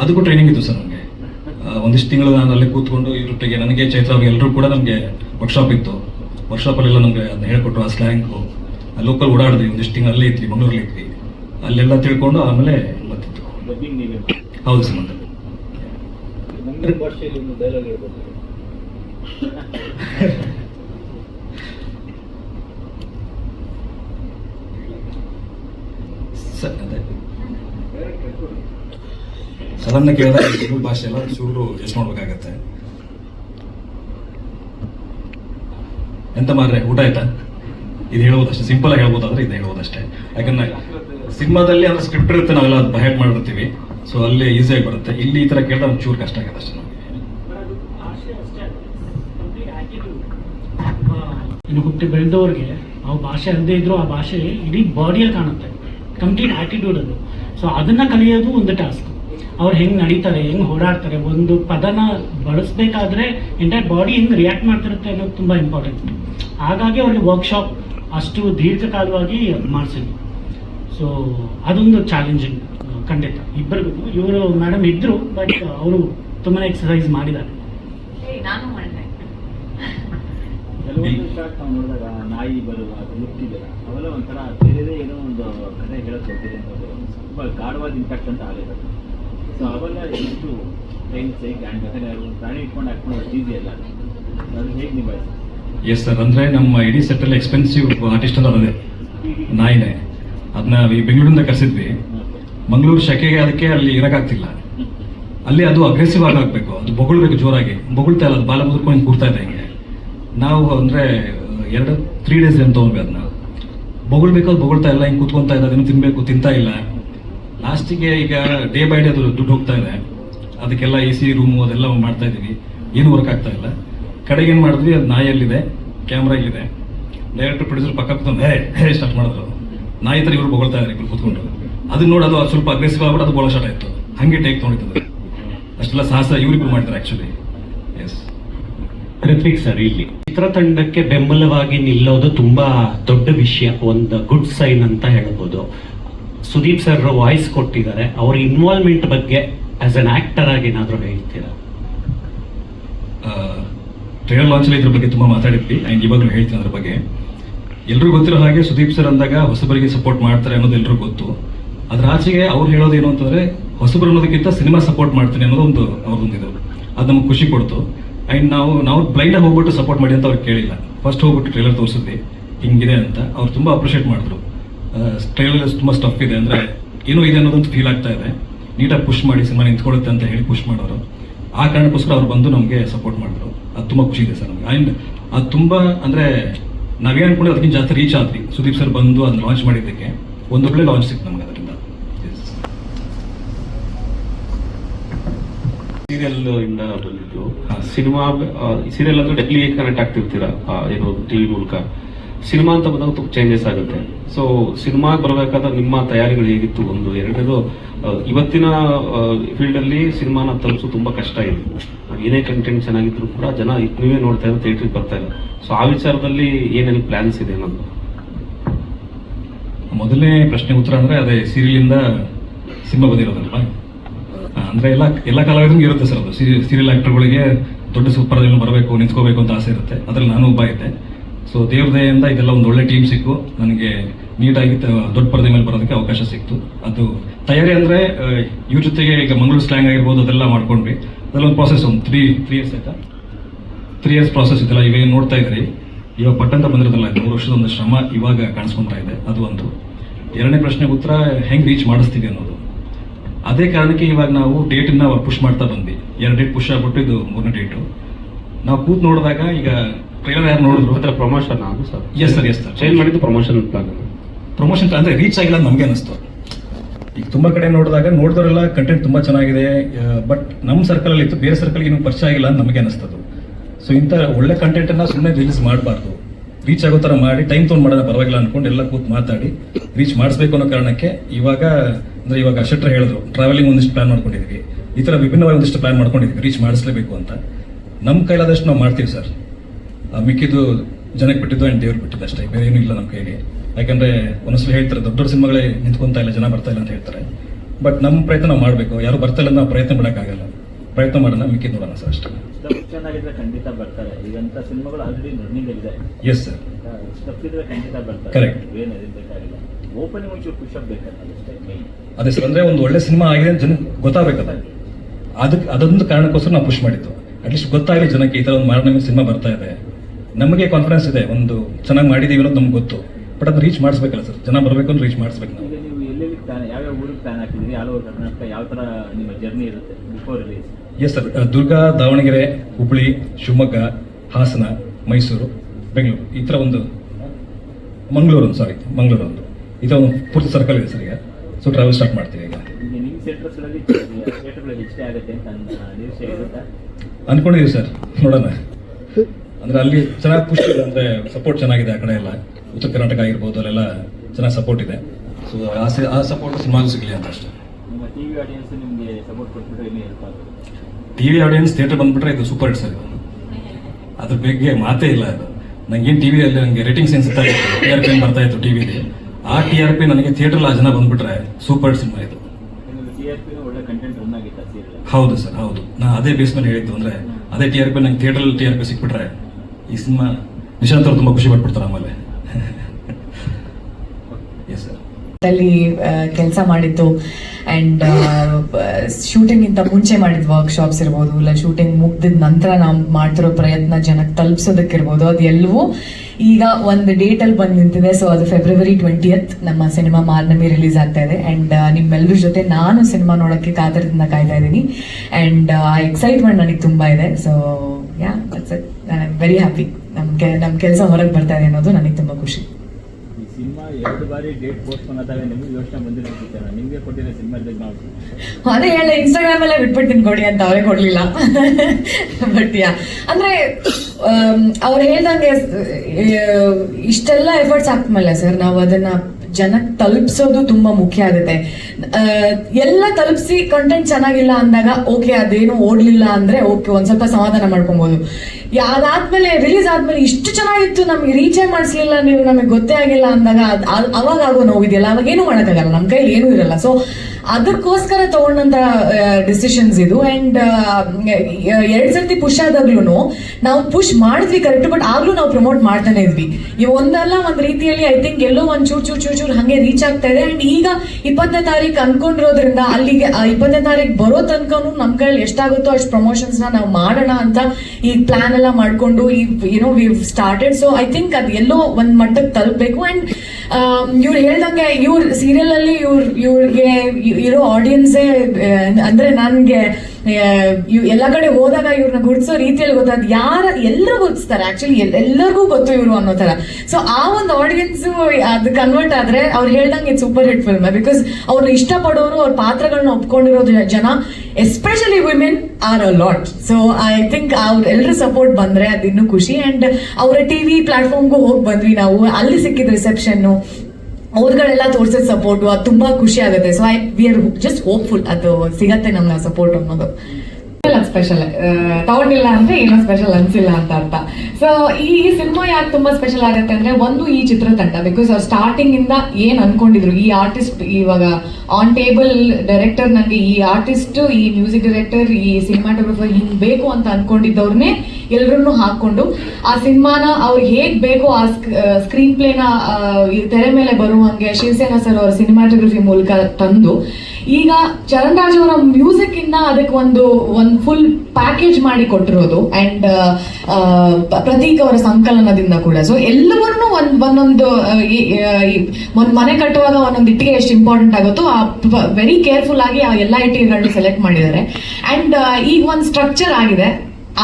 ಅದಕ್ಕೂ ಟ್ರೈನಿಂಗ್ ಇತ್ತು ಸರ್ ನನಗೆ ಒಂದಿಷ್ಟು ತಿಂಗಳು ನಾನು ಅಲ್ಲೇ ಕೂತ್ಕೊಂಡು ಇವರೊಟ್ಟಿಗೆ ನನಗೆ, ಚೈತ್ರ ಅವ್ರಿಗೆ ಎಲ್ಲರೂ ಕೂಡ ನಮಗೆ ವರ್ಕ್ಶಾಪ್ ಇತ್ತು. ವರ್ಕ್ಶಾಪಲ್ಲೆಲ್ಲ ನಮಗೆ ಅದನ್ನ ಹೇಳ್ಕೊಟ್ರು, ಆ ಸ್ಲ್ಯಾಂಗು ಲೋಕಲ್ ಓಡಾಡಿದ್ವಿ. ಒಂದಿಷ್ಟು ತಿಂಗಳು ಅಲ್ಲೇ ಇತ್ತು ಮಂಗಳೂರಲ್ಲಿ ಇತ್ತು ಅಲ್ಲೆಲ್ಲ ತಿಳ್ಕೊಂಡು ಆಮೇಲೆ ಡಬ್ಬಿಂಗ್ ನೀವೇ ಹೌದು ಮತ್ತೆ ಮಂಗಳೂರು ಭಾಷೆಯಲ್ಲಿ ಒಂದು ಡೈಲಾಗ್ ಹೇಳ್ಬೋದು. ಸಡನ್ನ ಕೇಳಿದಾಗ ತೆಲುಗು ಭಾಷೆ ಎಲ್ಲ ಚೂರು ಎಷ್ಟು ಮಾಡ್ಬೇಕಾಗತ್ತೆ ಎಂತ ಮಾರ್ರೆ ಊಟ ಆಯ್ತಾ? ಇದು ಹೇಳ್ಬೋದು ಅಷ್ಟೇ ಸಿಂಪಲ್ ಆಗಿ ಹೇಳ್ಬೋದು ಅಂದ್ರೆ ಇದು ಹೇಳ್ಬೋದು ಅಷ್ಟೇ ಯಾಕಂದ್ರೆ ಸಿನಿಮಾದಲ್ಲಿ ಅಂದ್ರೆ ಸ್ಕ್ರಿಪ್ಟ್ ಇರುತ್ತೆ, ನಾವೆಲ್ಲ ಬಹೆಟ್ ಮಾಡಿರ್ತೀವಿ ಸೊ ಅಲ್ಲಿ ಈಸಿಯಾಗಿ ಬರುತ್ತೆ. ಇಲ್ಲಿ ಈ ತರ ಕೇಳಿದ್ರೆ ಒಂದು ಚೂರು ಕಷ್ಟ ಆಗುತ್ತೆ ಅಷ್ಟೇ ಇನ್ನು ಹುಟ್ಟಿ ಬೆಳೆದವ್ರಿಗೆ ಆ ಭಾಷೆ ಅಲ್ಲದೆ ಇದ್ರು ಆ ಭಾಷೆ ಇಡೀ ಬಾಡಿಯಲ್ಲಿ ಕಾಣುತ್ತೆ. ಕಂಪ್ಲೀಟ್ ಆಟಿಟ್ಯೂಡ್ ಅದು. ಸೊ ಅದನ್ನ ಕಲಿಯೋದು ಒಂದು ಟಾಸ್ಕ್ ಅವ್ರು ಹೆಂಗೆ ನಡೀತಾರೆ, ಹೆಂಗ್ ಓಡಾಡ್ತಾರೆ, ಒಂದು ಪದನ ಬಳಸಬೇಕಾದ್ರೆ ಎಂಟೈರ್ ಬಾಡಿ ಹೆಂಗೆ ರಿಯಾಕ್ಟ್ ಮಾಡ್ತಿರುತ್ತೆ ಅನ್ನೋದು ತುಂಬಾ ಇಂಪಾರ್ಟೆಂಟ್ ಹಾಗಾಗಿ ಅವ್ರಿಗೆ ವರ್ಕ್ಶಾಪ್ ಅಷ್ಟು ದೀರ್ಘಕಾಲವಾಗಿ ಮಾಡಿಸಿದ್ವಿ. ಸೊ ಅದೊಂದು ಚಾಲೆಂಜಿಂಗ್ ಖಂಡಿತ. ಇಬ್ಬರಿಗೂ ಇವರು ಮೇಡಮ್ ಇದ್ರು ಬಟ್ ಅವರು ತುಂಬಾ ಎಕ್ಸಸೈಸ್ ಮಾಡಿದ್ದಾರೆ. ನಾನು ಮಾಡಿದೆ. ಕೆಲವೊಂದು ಶಾಟ್ ನಾವು ನೋಡಿದಾಗ ನಾಯಿ ಬರುವ ಇದೆಯಲ್ಲ ಅವೆಲ್ಲ ಒಂಥರ ಬೇರೆ ಏನೋ ಒಂದು ಕಥೆ ಹೇಳೋಕೆ ಹೋಗ್ತಿದೆ ಅಂತ ತುಂಬ ಗಾಢವಾದ ಇಂಪ್ಯಾಕ್ಟ್ ಅಂತ ಆಗುತ್ತೆ ಸೊ ಅವೆಲ್ಲ ಎಷ್ಟು ಟೈಮ್ ಸೇಕ್ ಆ್ಯಂಡ್ ಯಾಕಂದ್ರೆ ಒಂದು ಪ್ರಾಣಿ ಇಟ್ಕೊಂಡು ಹಾಕ್ಕೊಂಡು ಈಸಿ ಅಲ್ಲ. ಅದು ಹೇಗೆ ನಿಭಾಯಿಸಿ ಎಸ್ ಸರ್ ಅಂದ್ರೆ ನಮ್ಮ ಇಡೀ ಸೆಟ್ ಅಲ್ಲಿ ಎಕ್ಸ್ಪೆನ್ಸಿವ್ ಆರ್ಟಿಸ್ಟ್ ಅಲ್ಲ ಅದೇ ನಾಯಿನೇ. ಅದನ್ನ ಈ ಬೆಂಗಳೂರಿಂದ ಕರೆಸಿದ್ವಿ. ಮಂಗಳೂರು ಶೆಕೆಗೆ ಅದಕ್ಕೆ ಅಲ್ಲಿ ಇರಕ್ಕಾಗ್ತಿಲ್ಲ. ಅಲ್ಲಿ ಅದು ಅಗ್ರೆಸಿವ್ ಆಗಿ ಆಗಬೇಕು, ಅದು ಬೊಗಳ್ಬೇಕು ಜೋರಾಗಿ. ಬೊಗಳ್ತಾ ಇಲ್ಲ, ಅದು ಬಾಲ ಮುದ್ಕೊಂಡು ಕೂರ್ತಾ ಇದೆ ಹಿಂಗೆ. ನಾವು ಅಂದ್ರೆ, ಎರಡು ತ್ರೀ ಡೇಸ್ ಏನು ತಗೊಂಡ್ವಿ ಅದನ್ನ ಬೊಗಳ್ಬೇಕು, ಅದು ಬೊಗಳ್ತಾ ಇಲ್ಲ, ಹಿಂಗೆ ಕೂತ್ಕೊಂತಾ ಇದೆ ಅದನ್ನು ತಿನ್ಬೇಕು, ತಿಂತಾ ಇಲ್ಲ. ಲಾಸ್ಟಿಗೆ ಈಗ ಡೇ ಬೈ ಡೇ ಅದು ದುಡ್ಡು ಹೋಗ್ತಾ ಇದೆ. ಅದಕ್ಕೆಲ್ಲ ಎ ಸಿ ರೂಮು ಅದೆಲ್ಲ ಮಾಡ್ತಾ ಇದ್ದೀವಿ. ಏನು ವರ್ಕ್ ಆಗ್ತಾ ಇಲ್ಲ. ಕಡೆಗೆ ಏನು ಮಾಡಿದ್ವಿ, ಅದು ನಾಯಲ್ಲಿದೆ ಕ್ಯಾಮ್ರಾ ಇಲ್ಲಿದೆ. ಡೈರೆಕ್ಟರ್ ಪ್ರೊಡ್ಯೂಸರ್ ಪಕ್ಕ ತಂದು ಹೇ ಹೇ ಸ್ಟಾರ್ಟ್ ಮಾಡಿದ್ರು. ನಾಯಿ ತರ ಇವರು ಬೊಗಳ್ತಾ ಇದ್ದಾರೆ ಇಬ್ರು ಕೂತ್ಕೊಂಡು. ಅದನ್ನ ನೋಡಿ ಅದು ಸ್ವಲ್ಪ ಅಗ್ರೆಸಿವ್ ಆಗ್ಬಿಟ್ಟು ಅದು ಬೋಳ ಸ್ಟಾರ್ಟ್ ಆಯ್ತು. ಹಂಗೆ ಟೇಕ್ ತೊಗೊಂಡಿದ್ದು ಅಷ್ಟೆಲ್ಲ ಸಾಹಸ ಇವರಿಬ್ರು ಮಾಡ್ತಾರೆ ಆಕ್ಚುಲಿ ಎಸ್ ರಿತ್ವಿಕ್ ಸರ್ ಇಲ್ಲಿ. ಚಿತ್ರತಂಡಕ್ಕೆ ಬೆಂಬಲವಾಗಿ ನಿಲ್ಲೋದು ತುಂಬಾ ದೊಡ್ಡ ವಿಷಯ ಒಂದು ಗುಡ್ ಸೈನ್ ಅಂತ ಹೇಳ್ಬೋದು. ಸುದೀಪ್ ಸರ್ ವಾಯ್ಸ್ ಕೊಟ್ಟಿದ್ದಾರೆ. ಅವ್ರ ಇನ್ವಾಲ್ವ್ಮೆಂಟ್ ಬಗ್ಗೆ ಆಸ್ ಅನ್ ಆಕ್ಟರ್ ಆಗಿ ಏನಾದ್ರು ಹೇಳ್ತೀರಾ? ಟ್ರೇಲರ್ ಲಾಂಚಲ್ಲಿ ಇದ್ರ ಬಗ್ಗೆ ತುಂಬಾ ಮಾತಾಡಿದ್ವಿ. ಆ್ಯಂಡ್ ಇವಾಗಲೂ ಹೇಳ್ತೀನಿ ಅದ್ರ ಬಗ್ಗೆ. ಎಲ್ರಿಗೂ ಗೊತ್ತಿರೋ ಹಾಗೆ ಸುದೀಪ್ ಸರ್ ಅಂದಾಗ ಹೊಸಬರಿಗೆ ಸಪೋರ್ಟ್ ಮಾಡ್ತಾರೆ ಅನ್ನೋದು ಎಲ್ರಿಗೂ ಗೊತ್ತು. ಅದ್ರ ಆಚೆಗೆ ಅವ್ರು ಹೇಳೋದೇನು ಅಂತಂದ್ರೆ, ಹೊಸಬರು ಅನ್ನೋದಕ್ಕಿಂತ ಸಿನಿಮಾ ಸಪೋರ್ಟ್ ಮಾಡ್ತೀನಿ ಅನ್ನೋದು ಒಂದು ಅವ್ರದ್ದೊಂದು ಅದು ನಮ್ಗೆ ಖುಷಿ ಕೊಡ್ತು. ಆ್ಯಂಡ್ ನಾವು ನಾವು ಬ್ಲೈಂಡ್ ಹೋಗ್ಬಿಟ್ಟು ಸಪೋರ್ಟ್ ಮಾಡಿ ಅಂತ ಅವ್ರು ಕೇಳಿಲ್ಲ. ಫಸ್ಟ್ ಹೋಗ್ಬಿಟ್ಟು ಟ್ರೇಲರ್ ತೋರಿಸಿದ್ವಿ. ಹಿಂಗಿದೆ ಅಂತ. ಅವ್ರು ತುಂಬಾ ಅಪ್ರಿಷಿಯೇಟ್ ಮಾಡಿದ್ರು. ಟ್ರೈಲರ್ ತುಂಬಾ ಸ್ಟಫ್ ಇದೆ ಅಂದ್ರೆ ಏನೋ ಇದೆ ಅನ್ನೋದೊಂದು ಫೀಲ್ ಆಗ್ತಾ ಇದೆ. ನೀಟಾಗಿ ಪುಷ್ ಮಾಡಿ ಸಿನಿಮಾ ನಿಂತ್ಕೊಳ್ಳುತ್ತೆ ಅಂತ ಹೇಳಿ ಪುಷ್ ಮಾಡೋರು. ಆ ಕಾರಣಕ್ಕೋಸ್ಕರ ಅವ್ರು ಬಂದು ನಮಗೆ ಸಪೋರ್ಟ್ ಮಾಡಿದ್ರು. ಅದು ತುಂಬಾ ಖುಷಿ ಇದೆ ಸರ್ ನಮಗೆ. ಆ್ಯಂಡ್ ಅದು ತುಂಬಾ ಅಂದ್ರೆ ನಾವೇನು ಕೂಡ ಅದಕ್ಕಿಂತ ಜಾಸ್ತಿ ರೀಚ್ ಆದ್ವಿ. ಸುದೀಪ್ ಸರ್ ಬಂದು ಅದನ್ನ ಲಾಂಚ್ ಮಾಡಿದ್ದಕ್ಕೆ ಒಂದು ಒಳ್ಳೆ ಲಾಂಚ್ ಸಿಕ್ತು ನಮ್ಗೆ ಅದರಿಂದ. ಸೀರಿಯಲ್ ಇಂದ ಬಂದಿದ್ದು. ಸಿನಿಮಾ ಸೀರಿಯಲ್ ಅಂದ್ರೆ ಡೈಲಿ ಕನೆಕ್ಟ್ ಆಗ್ತಿರ್ತೀರಾ? ಏನು ಟಿವಿ ಮೂಲಕ. ಸಿನಿಮಾ ಅಂತ ಬಂದಾಗ ತುಂಬ ಚೇಂಜಸ್ ಆಗುತ್ತೆ. ಸೊ ಸಿನಿಮಾ ಬರಬೇಕಾದ್ರೆ ನಿಮ್ಮ ತಯಾರಿಗಳು ಹೇಗಿತ್ತು? ಒಂದು ಎರಡನೇದು ಇವತ್ತಿನ ಫೀಲ್ಡ್ ಅಲ್ಲಿ ಸಿನಿಮಾನ ತಲುಪಿಸೋದು ತುಂಬಾ ಕಷ್ಟ ಇದೆ ನಾವ್ ಏನೇ ಕಂಟೆಂಟ್ ಚೆನ್ನಾಗಿದ್ರು ಕೂಡ ಜನ ನೀವೇ ನೋಡ್ತಾ ಇರೋ ಥಿಯೇಟ್ರಿಗೆ ಬರ್ತಾ ಇಲ್ಲ. ಸೊ ಆ ವಿಚಾರದಲ್ಲಿ ಏನೇನು ಪ್ಲಾನ್ಸ್ ಇದೆ ನಮ್ಮದು ಮೊದಲನೇ ಪ್ರಶ್ನೆ ಉತ್ತರ ಅಂದ್ರೆ ಅದೇ ಸೀರಿಯಲಿಂದ ಸಿನಿಮಾ ಬಂದಿರೋದಲ್ವಾ? ಅಂದ್ರೆ ಎಲ್ಲ ಎಲ್ಲ ಕಲಾವಿದಂಗೆ ಇರುತ್ತೆ ಸರ್ ಅದು. ಸೀರಿಯಲ್ ಆ್ಯಕ್ಟರ್ಗಳಿಗೆ ದೊಡ್ಡ ಸೂಪರ್ ಬರಬೇಕು, ನಿಂತ್ಕೋಬೇಕು ಅಂತ ಆಸೆ ಇರುತ್ತೆ. ಅದ್ರಲ್ಲಿ ನಾನು ಒಬ್ಬ ಇದ್ದೆ. ಸೊ ದೇವ್ರದಯಿಂದ ಇದೆಲ್ಲ ಒಂದು ಒಳ್ಳೆ ಟೀಮ್ ಸಿಕ್ಕು. ನನಗೆ ನೀಟಾಗಿ ದೊಡ್ಡ ಪರದೆ ಮೇಲೆ ಬರೋದಕ್ಕೆ ಅವಕಾಶ ಸಿಕ್ತು. ಅದು ತಯಾರಿ ಅಂದ್ರೆ ಇವ್ರ ಜೊತೆಗೆ ಈಗ ಮಂಗಳೂರು ಸ್ಲ್ಯಾಂಗ್ ಆಗಿರ್ಬೋದು, ಅದೆಲ್ಲ ಮಾಡ್ಕೊಂಡ್ವಿ. ಅದೆಲ್ಲ ಒಂದು ಪ್ರಾಸೆಸ್ ಒಂದು ತ್ರೀ ತ್ರೀ ಇಯರ್ಸ್ ಆಯ್ತಾ ತ್ರೀ ಇಯರ್ಸ್ ಪ್ರಾಸೆಸ್ ಇದೆಲ್ಲ ಇವಾಗ ನೋಡ್ತಾ ಇದ್ರಿ? ಇವಾಗ ಪಟ್ಟಂತ ಬಂದಿರೋದಲ್ಲ ಮೂರು ವರ್ಷದ ಒಂದು ಶ್ರಮ ಇವಾಗ ಕಾಣಿಸ್ಕೊಂತಾ ಇದೆ ಅದು ಒಂದು. ಎರಡನೇ ಪ್ರಶ್ನೆಗೆ ಉತ್ತರ ಹೆಂಗೆ ರೀಚ್ ಮಾಡಿಸ್ತೀವಿ ಅನ್ನೋದು. ಅದೇ ಕಾರಣಕ್ಕೆ ಇವಾಗ ನಾವು ಡೇಟನ್ನ ಪುಷ್ ಮಾಡ್ತಾ ಬಂದ್ವಿ. ಎರಡು ಡೇಟ್ ಪುಷ್ ಆಗ್ಬಿಟ್ಟು ಇದು ಮೂರನೇ ಡೇಟು ನಾವು ಕೂತ್ ನೋಡಿದಾಗ ಈಗ ಟ್ರೈಲರ್ ಯಾರು ನೋಡಿದ್ರು? ಅದರ ಪ್ರಮೋಷನ್ ಆಗು sir. Yes sir yes sir change ಮಾಡಿದ್ದು ಪ್ರಮೋಷನ್ ಪ್ಲಾನ್ ಪ್ರಮೋಷನ್ ಅಂದರೆ ರೀಚ್ ಆಗಿಲ್ಲ ನಮಗೆ ಅನಿಸ್ತು. ಈಗ ತುಂಬಾ ಕಡೆ ನೋಡಿದಾಗ ನೋಡಿದವರೆಲ್ಲ ಕಂಟೆಂಟ್ ತುಂಬಾ ಚೆನ್ನಾಗಿದೆ ಬಟ್ ನಮ್ಮ ಸರ್ಕಲ್ ಅಲ್ಲಿ ಇತ್ತು, ಬೇರೆ ಸರ್ಕಲ್ ಏನು ಪರಿಚಯ ಆಗಿಲ್ಲ ಅಂತ ನಮಗೆ ಅನಿಸ್ತದ್ದು. ಸೊ ಇಂಥ ಒಳ್ಳೆ ಕಂಟೆಂಟ್ ಅನ್ನ ಸುಮ್ಮನೆ ರಿಲೀಸ್ ಮಾಡಬಾರ್ದು. ರೀಚ್ ಆಗೋ ಥರ ಮಾಡಿ ಟೈಮ್ ತೊಗೊಂಡು ಮಾಡೋಣ ಪರವಾಗಿಲ್ಲ ಅನ್ಕೊಂಡು ಎಲ್ಲ ಕೂತು ಮಾತಾಡಿ ರೀಚ್ ಮಾಡಿಸ್ಬೇಕು ಅನ್ನೋ ಕಾರಣಕ್ಕೆ ಇವಾಗ, ಅಂದ್ರೆ ಇವಾಗ ಶೆಟ್ರ್ ಹೇಳಿದ್ರು ಟ್ರಾವೆಲಿಂಗ್ ಒಂದಿಷ್ಟು ಪ್ಲಾನ್ ಮಾಡ್ಕೊಂಡಿದ್ವಿ. ಈ ಥರ ವಿಭಿನ್ನವಾಗಿ ಒಂದಿಷ್ಟು ಪ್ಲಾನ್ ಮಾಡ್ಕೊಂಡಿದ್ವಿ ರೀಚ್ ಮಾಡಿಸ್ಲೇಬೇಕು ಅಂತ. ನಮ್ಮ ಕೈಲಾದಷ್ಟು ನಾವು ಮಾಡ್ತೀವಿ ಸರ್. ಮಿಕ್ಕಿದ್ದು ಜನಕ್ಕೆ ಬಿಟ್ಟಿದ್ದು ಆ್ಯಂಡ್ ದೇವ್ರಿಗೆ ಬಿಟ್ಟಿದ್ದು ಅಷ್ಟೇ, ಬೇರೆ ಏನೂ ಇಲ್ಲ ನಮ್ಮ ಕೈಗೆ ಯಾಕಂದ್ರೆ ಒಂದೊಂದ್ಸಲ ಹೇಳ್ತಾರೆ ದೊಡ್ಡ ದೊಡ್ಡ ಸಿನಿಮಾಗಳೇ ನಿಂತ್ಕೊಂತ ಇಲ್ಲ ಜನ ಬರ್ತಾ ಇಲ್ಲ ಅಂತ ಹೇಳ್ತಾರೆ. ಬಟ್ ನಮ್ಮ ಪ್ರಯತ್ನ ನಾವು ಮಾಡಬೇಕು. ಯಾರು ಬರ್ತಾ ಇಲ್ಲ ನಾವು ಪ್ರಯತ್ನ ಮಾಡೋಕ್ಕಾಗಲ್ಲ ಪ್ರಯತ್ನ ಮಾಡೋಣ ಮಿಕ್ಕಿದ್ದು ನೋಡೋಣ ಸರ್ ಅಷ್ಟೇ. ಚೆನ್ನಾಗಿದ್ರೆ ಖಂಡಿತ ಬರ್ತಾರೆ. ಈಗಂತ ಸಿನಿಮಾಗಳು ಆಲ್ರೆಡಿ ರನ್ನಿಂಗ್ ಇದೆ ಎಸ್ ಸರ್ ಖಂಡಿತ ಬರ್ತಾರೆ. ಕರೆಕ್ಟ್ ಏನು ಅದೇನು ಬೇಕಾಗಿಲ್ಲ. ಓಪನಿಂಗ್ ಒಂಚೂರು ಬೇಕಲ್ಲ ಅದೇ ಸರ್ ಅಂದ್ರೆ ಒಂದು ಒಳ್ಳೆ ಸಿನಿಮಾ ಆಗಿದೆ ಅಂತ ಜನಕ್ಕೆ ಗೊತ್ತಾಗಬೇಕಲ್ಲ ಅದಕ್ಕೆ ಅದೊಂದು ಕಾರಣಕ್ಕೋಸ್ಕರ ನಾವು ಪುಷ್ ಮಾಡಿದ್ದು. ಅಟ್ಲೀಸ್ಟ್ ಗೊತ್ತಾಗಲಿ ಜನಕ್ಕೆ ಈ ಥರ ಒಂದು ಮಾರನೇ ಸಿನಿಮಾ ಬರ್ತಾ ಇದೆ. ನಮಗೆ ಕಾನ್ಫಿಡೆನ್ಸ್ ಇದೆ. ಒಂದು ಚೆನ್ನಾಗಿ ಮಾಡಿದೀವಿ ಅನ್ನೋದು ನಮ್ಗೆ ಗೊತ್ತು. ಬಟ್ ಅದನ್ನ ರೀಚ್ ಮಾಡಿಸ್ಬೇಕಲ್ಲ ಸರ್ ಜನ ಬರಬೇಕು ಅಂದ್ರೆ ರೀಚ್ ಮಾಡಿಸ್ಬೇಕು ನಾವು. ಎಲ್ಲೆಲ್ಲಿ ಪ್ಲಾನ್ ಯಾವ್ಯಾವ ಊರಿಗೆ ಪ್ಲಾನ್ ಹಾಕಿದ್ರಿ ಆಲ್ ಓವರ್ ಕರ್ನಾಟಕ ಯಾವ ಥರ ನಿಮ್ಮ ಜರ್ನಿ ಇರುತ್ತೆ before release yes sir Durga Davangere Hubballi Shivamogga Hassan Mysuru Bengaluru. ಈ ಥರ ಒಂದು ಮಂಗಳೂರು ಒಂದು ಸಾರಿ ಮಂಗಳೂರು ಒಂದು. ಈ ಥರ ಒಂದು ಪೂರ್ತಿ ಸರ್ಕಲ್ ಇದೆ ಸರ್ ಈಗ. ಸೊ ಟ್ರಾವೆಲ್ ಸ್ಟಾರ್ಟ್ ಮಾಡ್ತೀವಿ ಈಗ. ನಿಮ್ಮ ಆಗುತ್ತೆ ಅಂತ ನಿರೀಕ್ಷೆ ಇರುತ್ತಾ ಅನ್ಕೊಂಡಿದೀವಿ ಸರ್ ನೋಡೋಣ. ಅಂದ್ರೆ ಅಲ್ಲಿ ಚೆನ್ನಾಗಿ ಖುಷಿ ಅಂದ್ರೆ ಸಪೋರ್ಟ್ ಚೆನ್ನಾಗಿದೆ ಆ ಕಡೆ ಎಲ್ಲ. ಉತ್ತರ ಕರ್ನಾಟಕ ಆಗಿರ್ಬೋದು ಅಲ್ಲೆಲ್ಲ ಚೆನ್ನಾಗಿ ಸಪೋರ್ಟ್ ಇದೆ. ಸೊ ಆ ಸಿ- ಆ ಸಪೋರ್ಟ್ ಸಿನಿಮಾಗೂ ಸಿಗಲಿ ಅಂತ ಅಷ್ಟೇ. ಟಿ ವಿ ಆಡಿಯನ್ಸ್ ನಿಮಗೆ ಸಪೋರ್ಟ್ ಕೊಟ್ಬಿಟ್ರೆ ಇನ್ನೂ ಟಿವಿ ಆಡಿಯನ್ಸ್ ಥಿಯೇಟರ್ ಬಂದ್ಬಿಟ್ರೆ ಇದು ಸೂಪರ್ ಹಿಟ್ ಸರ್ ಇದು ಅದ್ರ ಬಗ್ಗೆ ಮಾತೇ ಇಲ್ಲ ಅದು. ನಂಗೇನು ಟಿವಿಯಲ್ಲಿ ನನಗೆ ರೇಟಿಂಗ್ಸ್ ಅನ್ಸುತ್ತಾ ಇತ್ತು ಟಿ ಆರ್ ಪಿ ಬರ್ತಾ ಇತ್ತು ಟಿವಿಲಿ ಆ ಟಿ ಆರ್ ಪಿ ನನಗೆ ಥಿಯೇಟರ್ ಆ ಜನ ಬಂದ್ಬಿಟ್ರೆ ಸೂಪರ್ ಹಿಟ್ ಸಿನಿಮಾ ಇದು. ಟಿ ಹೌದು ಸರ್ ಹೌದು. ನಾ ಅದೇ ಬೇಸ್ ಮೇಲೆ ಹೇಳಿದ್ದು ಅಂದ್ರೆ ಅದೇ ಟಿ ಆರ್ ಪಿ ನಂಗೆ ಥಿಯೇಟರ್ ಟಿ ಆರ್ ಪಿ ಸಿಕ್ಬಿಟ್ರೆ ಈ ಸಿನಿಮಾ ನಿಶಾಂತ್ ಅವ್ರು ತುಂಬಾ ಖುಷಿ ಪಟ್ಬಿಡ್ತಾರೆ ಆಮೇಲೆ ಎಸ್ ಅಲ್ಲಿ ಕೆಲಸ ಮಾಡಿದ್ದು. ಆ್ಯಂಡ್ ಶೂಟಿಂಗ್ ಇಂತ ಮುಂಚೆ ಮಾಡಿದ ವರ್ಕ್ಶಾಪ್ಸ್ ಇರ್ಬೋದು, ಇಲ್ಲ ಶೂಟಿಂಗ್ ಮುಗ್ದಿದ ನಂತರ ನಾವು ಮಾಡ್ತಿರೋ ಪ್ರಯತ್ನ ಜನಕ್ಕೆ ತಲುಪಿಸೋದಕ್ಕಿರ್ಬೋದು, ಅದು ಎಲ್ಲವೂ ಈಗ ಒಂದು ಡೇಟಲ್ಲಿ ಬಂದು ನಿಂತಿದೆ. ಸೊ ಅದು ಫೆಬ್ರವರಿ ಟ್ವೆಂಟಿಯತ್ ನಮ್ಮ ಸಿನಿಮಾ ಮಾರ್ನಮಿ ರಿಲೀಸ್ ಆಗ್ತಾ ಇದೆ. ಆ್ಯಂಡ್ ನಿಮ್ಮೆಲ್ಲರ ಜೊತೆ ನಾನು ಸಿನಿಮಾ ನೋಡೋಕ್ಕೆ ಕಾತರದಿಂದ ಕಾಯ್ತಾ ಇದ್ದೀನಿ. ಆ್ಯಂಡ್ ಆ ಎಕ್ಸೈಟ್ಮೆಂಟ್ ನನಗೆ ತುಂಬ ಇದೆ. ಸೊ ಯಾ ದಟ್ಸ್ ಇಟ್ ನಾನು ವೆರಿ ಹ್ಯಾಪಿ ನಮಗೆ ನಮ್ಮ ಕೆಲಸ ಹೊರಗೆ ಬರ್ತಾ ಇದೆ ಅನ್ನೋದು ನನಗೆ ತುಂಬ ಖುಷಿ. ಎರಡು ಬಾರಿ ಡೇಟ್ ಪೋಸ್ಟ್ ಆದಾಗ ನಿಮಗೆ ಯೋಚನೆ ಬಂದಿರೋ ನಿಮಗೆ ಕೊಟ್ಟಿರೋ ಸಿನಿಮಾ ನಾವು ಅದೇ ಹೇಳ ಇನ್ಸ್ಟಾಗ್ರಾಮ್ ಅಲ್ಲೇ ಬಿಟ್ಬಿಡ್ತೀನಿ ಕೊಡಿ ಅಂತ ಅವರೇ ಕೊಡ್ಲಿಲ್ಲ. ಬಟ್ ಯಾ ಅಂದ್ರೆ ಅವ್ರು ಹೇಳ್ದಂಗೆ ಇಷ್ಟೆಲ್ಲ ಎಫರ್ಟ್ಸ್ ಹಾಕ್ಮೇಲೆ ಸರ್. ನಾವು ಅದನ್ನ ಜನಕ್ಕೆ ತಲುಪಿಸೋದು ತುಂಬಾ ಮುಖ್ಯ ಆಗುತ್ತೆ. ಎಲ್ಲ ತಲುಪಿಸಿ ಕಂಟೆಂಟ್ ಚೆನ್ನಾಗಿಲ್ಲ ಅಂದಾಗ ಓಕೆ ಅದೇನು ಓಡ್ಲಿಲ್ಲ ಅಂದ್ರೆ ಓಕೆ ಒಂದ್ ಸ್ವಲ್ಪ ಸಮಾಧಾನ ಮಾಡ್ಕೊಬಹುದು ಅದಾದ್ಮೇಲೆ ರಿಲೀಸ್ ಆದ್ಮೇಲೆ ಇಷ್ಟು ಚೆನ್ನಾಗಿತ್ತು, ನಮ್ಗೆ ರೀಚೇ ಮಾಡಿಸ್ಲಿಲ್ಲ ನೀವು ನಮಗೆ ಗೊತ್ತೇ ಆಗಿಲ್ಲ ಅಂದಾಗ ಅದ್- ಅದ್- ಅವಾಗ ಆಗೋ ನೋವಿದೆಯಲ್ಲ? ಅವಾಗ ಏನು ಮಾಡೋಕ್ಕಾಗಲ್ಲ. ನಮ್ಮ ಕೈಲಿ ಏನೂ ಇರಲ್ಲ. ಸೊ ಅದಕ್ಕೋಸ್ಕರ ತಗೊಂಡಂತ ಡಿಸಿಷನ್ಸ್ ಇದು. ಅಂಡ್ ಎರಡ್ ಸರ್ತಿ ಪುಷ್ ಆದಾಗ್ಲೂ ನಾವು ಪುಷ್ ಮಾಡಿದ್ವಿ ಕರೆಕ್ಟ್ ಬಟ್ ಆಗ್ಲೂ ನಾವು ಪ್ರಮೋಟ್ ಮಾಡ್ತಾನೆ ಇದ್ವಿ. ಈ ಒಂದಲ್ಲ ಒಂದ್ ರೀತಿಯಲ್ಲಿ ಐ ಥಿಂಕ್ ಎಲ್ಲೋ ಒಂದ್ ಚೂರ್ ಚೂರ್ ಚೂರ್ ಚೂರ್ ಹಂಗೆ ರೀಚ್ ಆಗ್ತಾ ಇದೆ. ಅಂಡ್ ಈಗ ಇಪ್ಪತ್ತನೇ ತಾರೀಕು ಅನ್ಕೊಂಡಿರೋದ್ರಿಂದ ಅಲ್ಲಿಗೆ ಇಪ್ಪತ್ತನೇ ತಾರೀಕು ಬರೋ ತನಕನು ನಮ್ ಕೈಲಿ ಎಷ್ಟಾಗುತ್ತೋ ಅಷ್ಟು ಪ್ರಮೋಷನ್ಸ್ ನಾವು ಮಾಡೋಣ ಅಂತ ಈ ಪ್ಲಾನ್ ಎಲ್ಲ ಮಾಡ್ಕೊಂಡು ಈ ಏನೋ we started so I think ಅದು ಎಲ್ಲೋ ಒಂದ್ ಮಟ್ಟಕ್ಕೆ ತಲುಪಬೇಕು. ಅಂಡ್ ಇವ್ರು ಹೇಳ್ದಂಗೆ ಇವ್ರ ಸೀರಿಯಲ್ ಅಲ್ಲಿ ಇವ್ರ ಇವ್ರಿಗೆ ಇರೋ ಆಡಿಯನ್ಸೇ ಅಂದ್ರೆ ನನ್ಗೆ ಎಲ್ಲ ಕಡೆ ಹೋದಾಗ ಇವ್ರನ್ನ ಗುರ್ತಿಸೋ ರೀತಿಯಲ್ಲಿ ಗೊತ್ತಾದ್ ಯಾರ ಎಲ್ಲರೂ ಗುರ್ತಿಸ್ತಾರೆ. ಆಕ್ಚುಲಿ ಎಲ್ಲರಿಗೂ ಗೊತ್ತು ಇವರು ಅನ್ನೋ ತರ ಸೊ ಆ ಒಂದು ಆಡಿಯನ್ಸ್ ಅದು ಕನ್ವರ್ಟ್ ಆದ್ರೆ ಅವ್ರು ಹೇಳ್ದಂಗೆ ಇದು ಸೂಪರ್ ಹಿಟ್ ಫಿಲ್ಮ್ ಬಿಕಾಸ್ ಅವ್ರನ್ನ ಇಷ್ಟಪಡೋರು, ಅವ್ರ ಪಾತ್ರಗಳನ್ನ ಒಪ್ಕೊಂಡಿರೋದು ಜನ especially women are a lot so I think ಅವ್ರ ಎಲ್ಲರ ಸಪೋರ್ಟ್ ಬಂದ್ರೆ ಅದಿನ್ನೂ ಖುಷಿ. ಅಂಡ್ ಅವರ ಟಿವಿ ಪ್ಲಾಟ್ಫಾರ್ಮ್ಗೂ ಹೋಗಿ ಬಂದ್ವಿ ನಾವು. ಅಲ್ಲಿ ಸಿಕ್ಕಿದ ರಿಸೆಪ್ಷನ್ ಅವ್ರುಗಳೆಲ್ಲ ತೋರಿಸೋ ಸಪೋರ್ಟ್ ಅದು ತುಂಬಾ ಖುಷಿ ಆಗುತ್ತೆ. So I we are just hopeful ಅದು ಸಿಗತ್ತೆ ನಮ್ಗೆ ಸಪೋರ್ಟ್ ಅನ್ನೋದು. ಸ್ಪೆಷಲ್ ತಗೊಂಡಿಲ್ಲ ಅಂದ್ರೆ ಏನೋ ಸ್ಪೆಷಲ್ ಅನ್ಸಿಲ್ಲ ಅಂತ ಅರ್ಥ. ಸೊ ಈ ಸಿನಿಮಾ ಯಾಕೆ ತುಂಬಾ ಸ್ಪೆಷಲ್ ಆಗುತ್ತೆ ಅಂದ್ರೆ ಒಂದು ಈ ಚಿತ್ರತಂಡ ಬಿಕಾಸ್ ಅವ್ರು ಸ್ಟಾರ್ಟಿಂಗ್ ಇಂದ ಏನ್ ಅನ್ಕೊಂಡಿದ್ರು, ಈ ಆರ್ಟಿಸ್ಟ್ ಇವಾಗ ಆನ್ ಟೇಬಲ್ ಡೈರೆಕ್ಟರ್ ನಂಗೆ ಈ ಆರ್ಟಿಸ್ಟ್ ಈ ಮ್ಯೂಸಿಕ್ ಡೈರೆಕ್ಟರ್ ಈ ಸಿನಿಮಾಟೋಗ್ರಫರ್ ಹಿಂಗ್ ಬೇಕು ಅಂತ ಅನ್ಕೊಂಡಿದ್ದವ್ರನ್ನೇ ಎಲ್ರನ್ನೂ ಹಾಕೊಂಡು ಆ ಸಿನಿಮಾನ ಅವ್ರು ಹೇಗ್ ಬೇಕೋ ಆ ಸ್ಕ್ರೀನ್ ಪ್ಲೇನ ತೆರೆ ಮೇಲೆ ಬರುವಂಗೆ ಶಿವಸೇನಾ ಸರ್ ಅವರ ಸಿನಿಮಾಟೋಗ್ರಫಿ ಮೂಲಕ ತಂದು ಈಗ ಚರಣ್ ರಾಜ್ ಅವರ ಮ್ಯೂಸಿಕ್ ಇಂದ ಅದಕ್ಕೆ ಒಂದು ಒಂದು ಫುಲ್ ಪ್ಯಾಕೇಜ್ ಮಾಡಿ ಕೊಟ್ಟಿರೋದು ಅಂಡ್ ಪ್ರತೀಕ್ ಅವರ ಸಂಕಲನದಿಂದ ಕೂಡ. ಸೊ ಎಲ್ಲವನ್ನೂ ಒಂದ್ ಒಂದೊಂದು ಒಂದ್ ಮನೆ ಕಟ್ಟುವಾಗ ಒಂದೊಂದು ಇಟ್ಟಿಗೆ ಎಷ್ಟು ಇಂಪಾರ್ಟೆಂಟ್ ಆಗುತ್ತೋ ಆ ವೆರಿ ಕೇರ್ಫುಲ್ ಆಗಿ ಆ ಎಲ್ಲ ಇಟ್ಟಿಗೆಗಳನ್ನ ಸೆಲೆಕ್ಟ್ ಮಾಡಿದ್ದಾರೆ. ಅಂಡ್ ಈಗ ಒಂದು ಸ್ಟ್ರಕ್ಚರ್ ಆಗಿದೆ.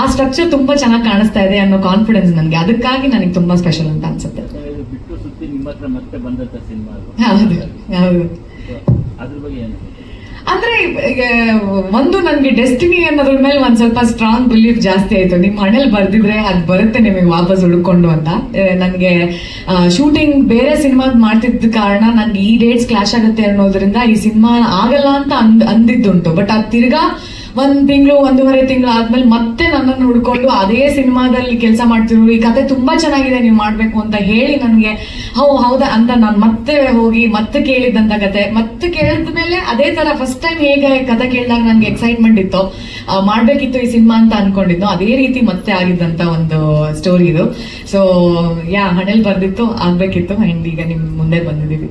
ಆ ಸ್ಟ್ರಕ್ಚರ್ ತುಂಬಾ ಚೆನ್ನಾಗಿ ಕಾಣಿಸ್ತಾ ಇದೆ ಅನ್ನೋ ಕಾನ್ಫಿಡೆನ್ಸ್ ನನಗೆ. ಅದಕ್ಕಾಗಿ ನನಗೆ ತುಂಬಾ ಸ್ಪೆಷಲ್ ಅಂತ ಅನ್ಸುತ್ತೆ. ಹೌದು ಹೌದು. ಅದ್ರ ಬಗ್ಗೆ ಅಂದ್ರೆ ಒಂದು ನನ್ಗೆ ಡೆಸ್ಟಿನಿ ಅನ್ನೋದ್ರ ಮೇಲೆ ಒಂದ್ ಸ್ವಲ್ಪ ಸ್ಟ್ರಾಂಗ್ ಬಿಲೀಫ್ ಜಾಸ್ತಿ ಆಯ್ತು. ನಿಮ್ ಮನೇಲಿ ಬರ್ದಿದ್ರೆ ಅದ್ ಬರುತ್ತೆ ನಿಮಗೆ ವಾಪಸ್ ಉಳ್ಕೊಂಡು ಅಂತ. ನನ್ಗೆ ಶೂಟಿಂಗ್ ಬೇರೆ ಸಿನಿಮಾದ್ ಮಾಡ್ತಿದ್ದ ಕಾರಣ ನನ್ಗೆ ಈ ಡೇಟ್ಸ್ ಕ್ಲಾಶ್ ಆಗುತ್ತೆ ಅನ್ನೋದ್ರಿಂದ ಈ ಸಿನಿಮಾ ಆಗಲ್ಲ ಅಂತ ಅಂದ್, ಅಂದಿದ್ದುಂಟು. ಬಟ್ ಅದ್ ತಿರ್ಗಾ ಒಂದ್ ತಿಂಗಳು, ಒಂದೂವರೆ ತಿಂಗಳು ಆದ್ಮೇಲೆ ಮತ್ತೆ ನನ್ನನ್ನು ಹುಡ್ಕೊಂಡು ಅದೇ ಸಿನಿಮಾದಲ್ಲಿ ಕೆಲಸ ಮಾಡ್ತಿರೋ ಈ ಕತೆ ತುಂಬಾ ಚೆನ್ನಾಗಿದೆ, ನೀವು ಮಾಡ್ಬೇಕು ಅಂತ ಹೇಳಿ ನನ್ಗೆ, ಹೌ, ಹೌದಾ ಅಂತ ನಾನು ಮತ್ತೆ ಹೋಗಿ, ಮತ್ತೆ ಕೇಳಿದ್ದಂತ ಕತೆ. ಮತ್ತೆ ಕೇಳಿದ ಮೇಲೆ ಅದೇ ತರ ಫಸ್ಟ್ ಟೈಮ್ ಹೇಗೆ ಕತೆ ಕೇಳಿದಾಗ ನನ್ಗೆ ಎಕ್ಸೈಟ್ಮೆಂಟ್ ಇತ್ತು ಮಾಡ್ಬೇಕಿತ್ತು ಈ ಸಿನಿಮಾ ಅಂತ ಅನ್ಕೊಂಡಿದ್ದು ಅದೇ ರೀತಿ ಮತ್ತೆ ಆಗಿದ್ದಂತ ಒಂದು ಸ್ಟೋರಿ ಇದು. ಸೊ ಯಾ ಹಣೆಲ್ ಬರ್ದಿತ್ತು, ಆಗ್ಬೇಕಿತ್ತು ಅಂಡ್ ಈಗ ನಿಮ್ ಮುಂದೆ ಬಂದಿದೀವಿ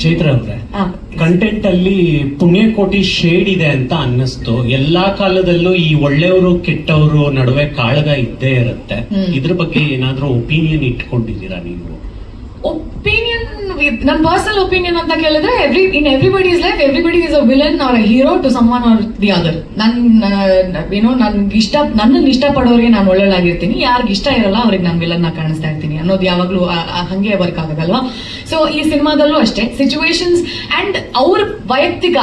ಚೈತ್ರ ಅವ್ರೆ ಆ, ಕಂಟೆಂಟ್ ಅಲ್ಲಿ ಪುಣ್ಯಕೋಟಿ ಶೇಡ್ ಇದೆ ಅಂತ ಅನ್ನಿಸ್ತು. ಎಲ್ಲಾ ಕಾಲದಲ್ಲೂ ಈ ಒಳ್ಳೆಯವರು ಕೆಟ್ಟವರು ನಡುವೆ ಕಾಳಗ ಇದ್ದೇ ಇರುತ್ತೆ. ಇದ್ರ ಬಗ್ಗೆ ಏನಾದ್ರೂ ಒಪಿನಿಯನ್ ಇಟ್ಕೊಂಡಿದ್ದೀರಾ ನೀವು? ಒಪಿನಿಯನ್ ನನ್ನ ಪರ್ಸನಲ್ ಒಪಿನಿಯನ್ ಅಂತ ಕೇಳಿದ್ರೆ every in everybody is life everybody is a villain or a hero to someone or the other ನನ್ನ ಏನೋ ನನ್ಗೆ ಇಷ್ಟ ನನ್ನನ್ನು ಇಷ್ಟಪಡೋರಿಗೆ ನಾನು ಒಳ್ಳೆಯದಾಗಿರ್ತೀನಿ ಯಾರಿಗೆ ಇಷ್ಟ ಇರಲ್ಲ ಅವ್ರಿಗೆ ನಾನು ವಿಲನ್ ಕಾಣಿಸ್ತಾ ಇರ್ತೀನಿ ಅನ್ನೋದು ಯಾವಾಗಲೂ ಹಂಗೆ ವರ್ಕ್ ಆಗೋದಲ್ವಾ? ಸೊ ಈ ಸಿನಿಮಾದಲ್ಲೂ ಅಷ್ಟೇ. ಸಿಚುವೇಶನ್ಸ್ ಅಂಡ್ ಅವ್ರ ವೈಯಕ್ತಿಕ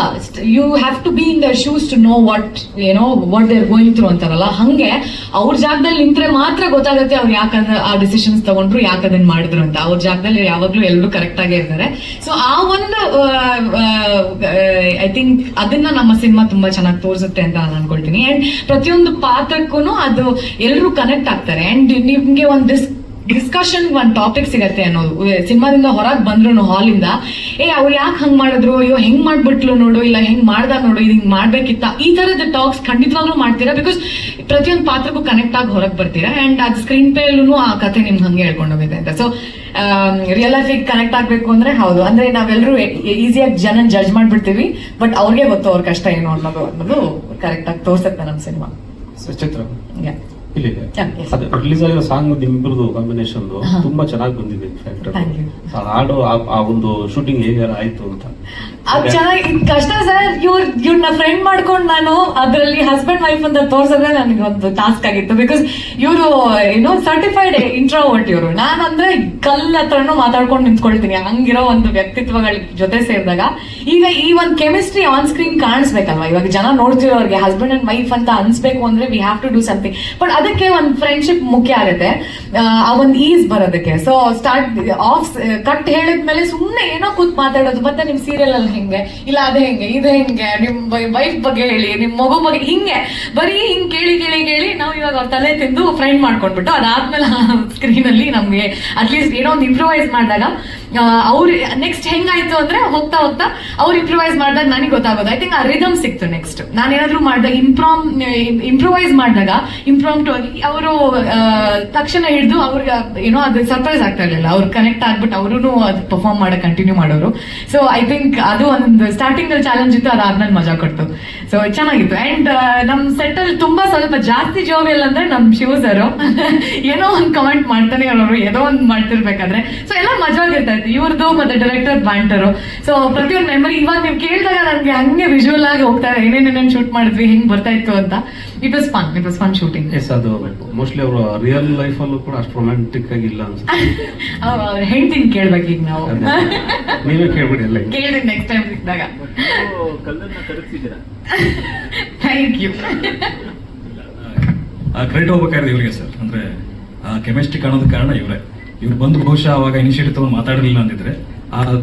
you have to be in their shoes to know what ಏನೋ ವಾಟ್ ದೇರ್ ಗೋಯಿಂಗ್ ಥ್ರೂ ಅಂತಾರಲ್ಲ. ಹಂಗೆ ಅವ್ರ ಜಾಗದಲ್ಲಿ ನಿಂತ್ರೆ ಮಾತ್ರ ಗೊತ್ತಾಗುತ್ತೆ ಅವ್ರು ಯಾಕಂದ್ರೆ ಆ ಡಿಸಿಷನ್ಸ್ ತಗೊಂಡ್ರು, ಯಾಕೆ ಅದನ್ನ ಮಾಡಿದ್ರು ಅಂತ. ಅವ್ರ ಜಾಗದಲ್ಲಿ ಯಾವಾಗ್ಲೂ ಎಲ್ಲರೂ ಕರೆಕ್ಟ್ ಆಗೇ ಇರ್ತಾರೆ. ಸೊ ಆ ಒಂದು ಐ ಥಿಂಕ್ ಅದನ್ನ ನಮ್ಮ ಸಿನಿಮಾ ತುಂಬಾ ಚೆನ್ನಾಗಿ ತೋರಿಸುತ್ತೆ ಅಂತ ನಾನು ಅನ್ಕೊಳ್ತೀನಿ. ಅಂಡ್ ಪ್ರತಿಯೊಂದು ಪಾತ್ರಕ್ಕೂ ಅದು ಎಲ್ಲರೂ ಕನೆಕ್ಟ್ ಆಗ್ತಾರೆ. ಅಂಡ್ ನಿಮ್ಗೆ ಒಂದು ಡಿಸ್ ಡಿಸ್ಕಷನ್ ಒಂದು ಟಾಪಿಕ್ ಸಿಗತ್ತೆ ಅನ್ನೋದು. ಸಿನಿಮಾದಿಂದ ಹೊರಗೆ ಬಂದ್ರು ಹಾಲಿಂದ ಏ ಅವ್ರು ಯಾಕೆ ಹಂಗ್ ಮಾಡಿದ್ರು? ಅಯ್ಯೋ ಹೆಂಗ್ ಮಾಡ್ಬಿಟ್ಲು ನೋಡು? ಇಲ್ಲ ಹೆಂಗ್ ಮಾಡ್ದ ನೋಡು? ಇದು ಹಿಂಗ್ ಮಾಡ್ಬೇಕಿತ್ತ? ಈ ತರದ ಟಾಕ್ಸ್ ಖಂಡಿತವಾಗ್ಲೂ ಮಾಡ್ತೀರಾ? ಬಿಕಾಸ್ ಪ್ರತಿಯೊಂದು ಪಾತ್ರಕ್ಕೂ ಕನೆಕ್ಟ್ ಆಗಿ ಹೊರಗೆ ಬರ್ತೀರಾ? ಅಂಡ್ ಅದು ಸ್ಕ್ರೀನ್ ಪೇಲೂ ಆ ಕತೆ ನಿಮ್ಗೆ ಹಂಗೆ ಹೇಳ್ಕೊಂಡೋಗಿದೆ ಅಂತ. ಸೊ ರಿಯಲ್ ಲೈಫಿಗೆ ಕನೆಕ್ಟ್ ಆಗ್ಬೇಕು ಅಂದ್ರೆ ಹೌದು. ಅಂದ್ರೆ ನಾವೆಲ್ಲರೂ ಈಸಿಯಾಗಿ ಜನ ಜಡ್ಜ್ ಮಾಡ್ಬಿಡ್ತೀವಿ. ಬಟ್ ಅವ್ರಿಗೆ ಗೊತ್ತು ಅವ್ರ ಕಷ್ಟ ಏನು ಅನ್ನೋದು ಅನ್ನೋದು ಕರೆಕ್ಟ್ ಆಗಿ ತೋರ್ಸತ್ತೆ ನಮ್ಮ ಸಿನಿಮಾ. ಚಿತ್ರ Yeah. ಇಲ್ಲಿ ಅದೇ ರಿಲೀಸ್ ಆಗಿರೋ ಸಾಂಗ್ ಇಬ್ಬರದು ಕಾಂಬಿನೇಷನ್. ತುಂಬಾ ಚೆನ್ನಾಗಿ ಬಂದಿದೆ ಇನ್ಫ್ಯಾಕ್ಟ್ ಹಾಡು ಆ- ಒಂದು ಶೂಟಿಂಗ್ ಹೇಗೆ ಆಯ್ತು ಅಂತ. ಅದು ಚೆನ್ನಾಗಿ ಕಷ್ಟ ಸರ್, ಇವ್ರ ಇವ್ರನ್ನ ಫ್ರೆಂಡ್ ಮಾಡ್ಕೊಂಡು ನಾನು ಅದರಲ್ಲಿ ಹಸ್ಬೆಂಡ್ ವೈಫ್ ಅಂತ ತೋರ್ಸಿದ್ರೆ ನನಗೆ ಒಂದು ಟಾಸ್ಕ್ ಆಗಿತ್ತು. ಬಿಕಾಸ್ ಇವರು ಏನೋ ಸರ್ಟಿಫೈಡ್ ಇಂಟ್ರೋವರ್ಟ್ ಇವರು. ನಾನು ಅಂದ್ರೆ ಕಲ್ ಹತ್ರನೂ ಮಾತಾಡ್ಕೊಂಡು ನಿಂತ್ಕೊಳ್ತೀನಿ. ಹಂಗಿರೋ ಒಂದು ವ್ಯಕ್ತಿತ್ವಗಳ ಜೊತೆ ಸೇರಿದಾಗ ಈಗ ಈ ಒಂದು ಕೆಮಿಸ್ಟ್ರಿ ಆನ್ ಸ್ಕ್ರೀನ್ ಕಾಣಿಸ್ಬೇಕಲ್ವಾ? ಇವಾಗ ಜನ ನೋಡ್ತಿರೋರಿಗೆ ಹಸ್ಬೆಂಡ್ ಅಂಡ್ ವೈಫ್ ಅಂತ ಅನ್ಸ್ಬೇಕು ಅಂದ್ರೆ we have to do something but ಅದಕ್ಕೆ ಒಂದು ಫ್ರೆಂಡ್ಶಿಪ್ ಮುಖ್ಯ ಆಗುತ್ತೆ. ಆ ಒಂದು ಈಸ್ ಬರೋದಕ್ಕೆ. ಸೊ ಸ್ಟಾರ್ಟ್ ಆಫ್ ಕಟ್ ಹೇಳಿದ್ಮೇಲೆ ಸುಮ್ಮನೆ ಏನೋ ಕೂತ್ ಮಾತಾಡೋದು. ಮತ್ತೆ ನಿಮ್ ಸೀರಿಯಲ್ ಅಲ್ಲಿ ಹೆಂಗೆ? ಇಲ್ಲ, ಅದು ಹೆಂಗೆ? ಇದು ಹೆಂಗೆ? ನಿಮ್ ವೈಫ್ ಬಗ್ಗೆ ಹೇಳಿ, ನಿಮ್ ಮಗು ಬಗ್ಗೆ ಹಿಂಗೆ? ಬರೀ ಹಿಂಗ್ ಕೇಳಿ ಕೇಳಿ ಕೇಳಿ ನಾವು ಇವಾಗ ಅವ್ರ ತಲೆ ತಿಂದು ಫ್ರೆಂಡ್ ಮಾಡ್ಕೊಂಡ್ಬಿಟ್ಟು ಅದಾದ್ಮೇಲೆ ಸ್ಕ್ರೀನ್ ಅಲ್ಲಿ ನಮ್ಗೆ ಅಟ್ಲೀಸ್ಟ್ ಏನೋ ಒಂದು ಇಂಪ್ರೂವೈಸ್ ಮಾಡಿದಾಗ ಅವ್ರು ನೆಕ್ಸ್ಟ್ ಹೆಂಗಾಯ್ತು ಅಂದ್ರೆ ಹೋಗ್ತಾ ಹೋಗ್ತಾ ಅವ್ರು ಇಂಪ್ರೂವೈಸ್ ಮಾಡಿದಾಗ ನನಗೆ ಗೊತ್ತಾಗೋದು. ಐ ಥಿಂಕ್ ಆ ರಿದಮ್ ಸಿಕ್ತು ನೆಕ್ಸ್ಟ್ ನಾನು ನಾನೇನಾದ್ರೂ ಮಾಡಿದಾಗ ಇಂಪ್ರಾಮ್ ಇಂಪ್ರೂವೈಸ್ ಮಾಡಿದಾಗ ಇಂಪ್ರಾಂಪ್ಟ್ ಆಗಿ ಅವರು ತಕ್ಷಣ ಹಿಡಿದು ಅವ್ರಿಗೆ ಏನೋ ಅದು ಸರ್ಪ್ರೈಸ್ ಆಗ್ತಾ ಇರಲಿಲ್ಲ. ಅವ್ರು ಕನೆಕ್ಟ್ ಆಗ್ಬಿಟ್ಟು ಅವರು ಅದು ಪರ್ಫಾರ್ಮ್ ಮಾಡೋ ಕಂಟಿನ್ಯೂ ಮಾಡೋರು. ಸೊ ಐ ಥಿಂಕ್ ಅದು ಒಂದು ಸ್ಟಾರ್ಟಿಂಗ್ ಅಲ್ಲಿ ಚಾಲೆಂಜ್ ಇತ್ತು ಅದಾದ್ಮೇಲೆ ಮಜಾ ಕೊಡ್ತು. ಸೊ ಚೆನ್ನಾಗಿತ್ತು. ಅಂಡ್ ನಮ್ ಸೆಟ್ ಅಲ್ಲಿ ತುಂಬಾ ಸ್ವಲ್ಪ ಜಾಸ್ತಿ ಜೋವಿಯಲ್ ಅಂದ್ರೆ ನಮ್ ಶಿವ ಸರ್ ಏನೋ ಒಂದು ಕಮೆಂಟ್ ಮಾಡ್ತಾನೆ ಇರೋರು, ಏನೋ ಒಂದು ಮಾಡ್ತಿರ್ಬೇಕಾದ್ರೆ. ಸೊ ಎಲ್ಲ ಮಜವಾಗಿರ್ತಾ ಇತ್ತು ಇವ್ರದ್ದು ಮತ್ತೆ ಡೈರೆಕ್ಟರ್ ಬ್ಯಾಂಟರು ಸೊ ಪ್ರತಿಯೊಂದು ಮೆಮರಿ ಇವಾಗ ನೀವು ಕೇಳಿದಾಗ ನನಗೆ ಹಂಗೆ ವಿಜುವಲ್ ಆಗಿ ಹೋಗ್ತಾರೆ ಏನೇನೇನೇನು ಶೂಟ್ ಮಾಡಿದ್ವಿ ಹೆಂಗ್ ಬರ್ತಾ ಇತ್ತು ಅಂತ. It was fun it was fun shooting yes ಅದು ಮೋಸ್ಟ್ಲಿ ಅವರು ರಿಯಲ್ ಲೈಫ್ ಅಲ್ಲೂ ಕೂಡ ಅಷ್ಟು ರೊಮ್ಯಾಂಟಿಕ್ ಆಗಿಲ್ಲ ಅನ್ಸುತ್ತೆ. ಅವ್ರ ಹೆಂಡ್ತಿನ್ ಕೇಳ್ಬೇಕು ಈಗ ನಾವು. ನೀವೇ ಕೇಳ್ಬಿಡಿ ಎಲ್ಲ ಕೇಳಿ ನೆಕ್ಸ್ಟ್ ಟೈಮ್ ಸಿಕ್ಕಿದಾಗ ಕಲ್ಲನ್ನ ಥ್ಯಾಂಕ್ ಯು ಆ ಕ್ರೆಡಿಟ್ ಹೋಗ್ಬೇಕಾದ್ರೆ ಇವರಿಗೆ ಸರ್. ಅಂದ್ರೆ ಆ ಕೆಮಿಸ್ಟ್ರಿ ಕಾಣೋದಕ್ಕೆ ಕಾರಣ ಇವರೇ. ಇವ್ರು ಬಂದು ಬಹುಶಃ ಅವಾಗ ಇನಿಷಿಯೇಟಿವ್ ತಗೊಂಡು ಮಾತಾಡಿರಲಿಲ್ಲ ಅಂದಿದ್ರೆ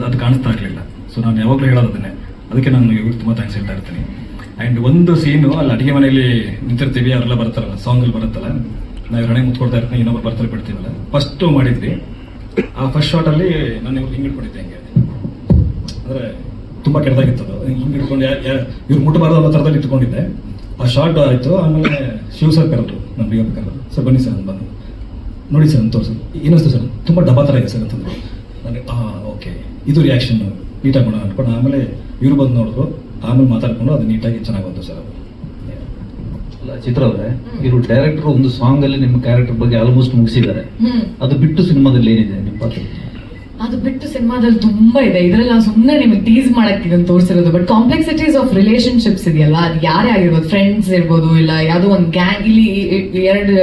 ಅದು ಕಾಣಿಸ್ತಾ ಇರಲಿಲ್ಲ. ಸೊ ನಾನು ಯಾವಾಗಲೂ ಹೇಳೋದು ಅದನ್ನೇ. ಅದಕ್ಕೆ ನಾನು ಇವ್ರಿಗೆ ತುಂಬ ಥ್ಯಾಂಕ್ಸ್ ಹೇಳ್ತಾ ಇರ್ತೀನಿ. ಆ್ಯಂಡ್ ಒಂದು ಸೀನು ಅಲ್ಲಿ ಅಡುಗೆ ಮನೆಯಲ್ಲಿ ನಿಂತಿರ್ತೀವಿ ಅವರೆಲ್ಲ ಬರ್ತಾರಲ್ಲ ಸಾಂಗಲ್ಲಿ ಬರುತ್ತಲ್ಲ, ನಾವು ರಣೆ ಮುತ್ಕೊಡ್ತಾ ಇರ್ತೀನಿ ಇನ್ನೊಬ್ಬರು ಬರ್ತಾರೆ ಬಿಡ್ತೀವಲ್ಲ. ಫಸ್ಟ್ ಮಾಡಿದ್ವಿ. ಆ ಫಸ್ಟ್ ಶಾಟಲ್ಲಿ ನಾನು ಇವ್ರು ಹಿಂಗೆ ಹಿಡ್ಕೊಂಡಿದ್ದೆ ಹಂಗೆ. ಅಂದ್ರೆ ತುಂಬಾ ಕೆಟ್ಟದಾಗಿತ್ತು ಅದು. ಹಿಂಗೆ ಹಿಡ್ಕೊಂಡು ಇವ್ರು ಮುಟ್ಟಬಾರ್ದು ಅನ್ನೋ ಥರದಲ್ಲಿ ಇಟ್ಕೊಂಡಿದ್ದೆ. ಆ ಶಾರ್ಟ್ ಆಯ್ತು, ಆಮೇಲೆ ಶಿವ ಸರ್ ಕರೆದ್ರು ನಮ್ಮ ಕರೆದ್ರು. ಸರ್ ಬನ್ನಿ ಸರ್, ನಾನು ಬಂದು. ನೋಡಿ ಸರ್ ಅಂತ ತೋರಿಸಿ. ಏನಿಸ್ತು ಸರ್ ತುಂಬ ಡಬ್ಬಾ ಥರ ಇದೆ ಸರ್ ಅಂತಂದ್ರು ನನಗೆ ಹಾಂ ಓಕೆ. ಇದು ರಿಯಾಕ್ಷನ್ ನೀಟಾಗಿ ಮಾಡೋಣ ಅಂದ್ಕೊಂಡು ಆಮೇಲೆ ಇವರು ಬಂದು ನೋಡಿದ್ರು. ಆಮೇಲೆ ಮಾತಾಡ್ಕೊಂಡು ಅದು ನೀಟಾಗಿ ಚೆನ್ನಾಗಿ ಬಂತು ಸರ್ ಅದು. ಅಲ್ಲ ಚಿತ್ರ ಅವ್ರೆ ಇವರು ಡೈರೆಕ್ಟರ್ ಒಂದು ಸಾಂಗ್ ಅಲ್ಲಿ ನಿಮ್ಮ ಕ್ಯಾರೆಕ್ಟರ್ ಬಗ್ಗೆ ಆಲ್ಮೋಸ್ಟ್ ಮುಗಿಸಿದ್ದಾರೆ. ಅದು ಬಿಟ್ಟು ಸಿನಿಮಾದಲ್ಲಿ ಏನಿದೆ ನಿಮ್ಮ ಪಾತ್ರ? ಅದು ಬಿಟ್ಟು ಸಿನಿಮಾದಲ್ಲಿ ತುಂಬಾ ಇದೆ. ಇದ್ರಲ್ಲಿ ನಾವು ಸುಮ್ಮನೆ ನಿಮಗೆ ಟೀಸ್ ಮಾಡಕ್ಕೆ ತೋರಿಸಿರೋದು ಬಟ್ ಕಾಂಪ್ಲೆಕ್ಸಿಟೀಸ್ ಆಫ್ ರಿಲೇಶನ್ಶಿಪ್ಸ್ ಇದೆಯಲ್ಲ ಅದು ಯಾರೇ ಆಗಿರ್ಬೋದು ಫ್ರೆಂಡ್ಸ್ ಇರ್ಬೋದು ಇಲ್ಲ ಯಾವುದೋ ಒಂದು ಗ್ಯಾಂಗ್ ಇಲ್ಲಿ ಎರಡು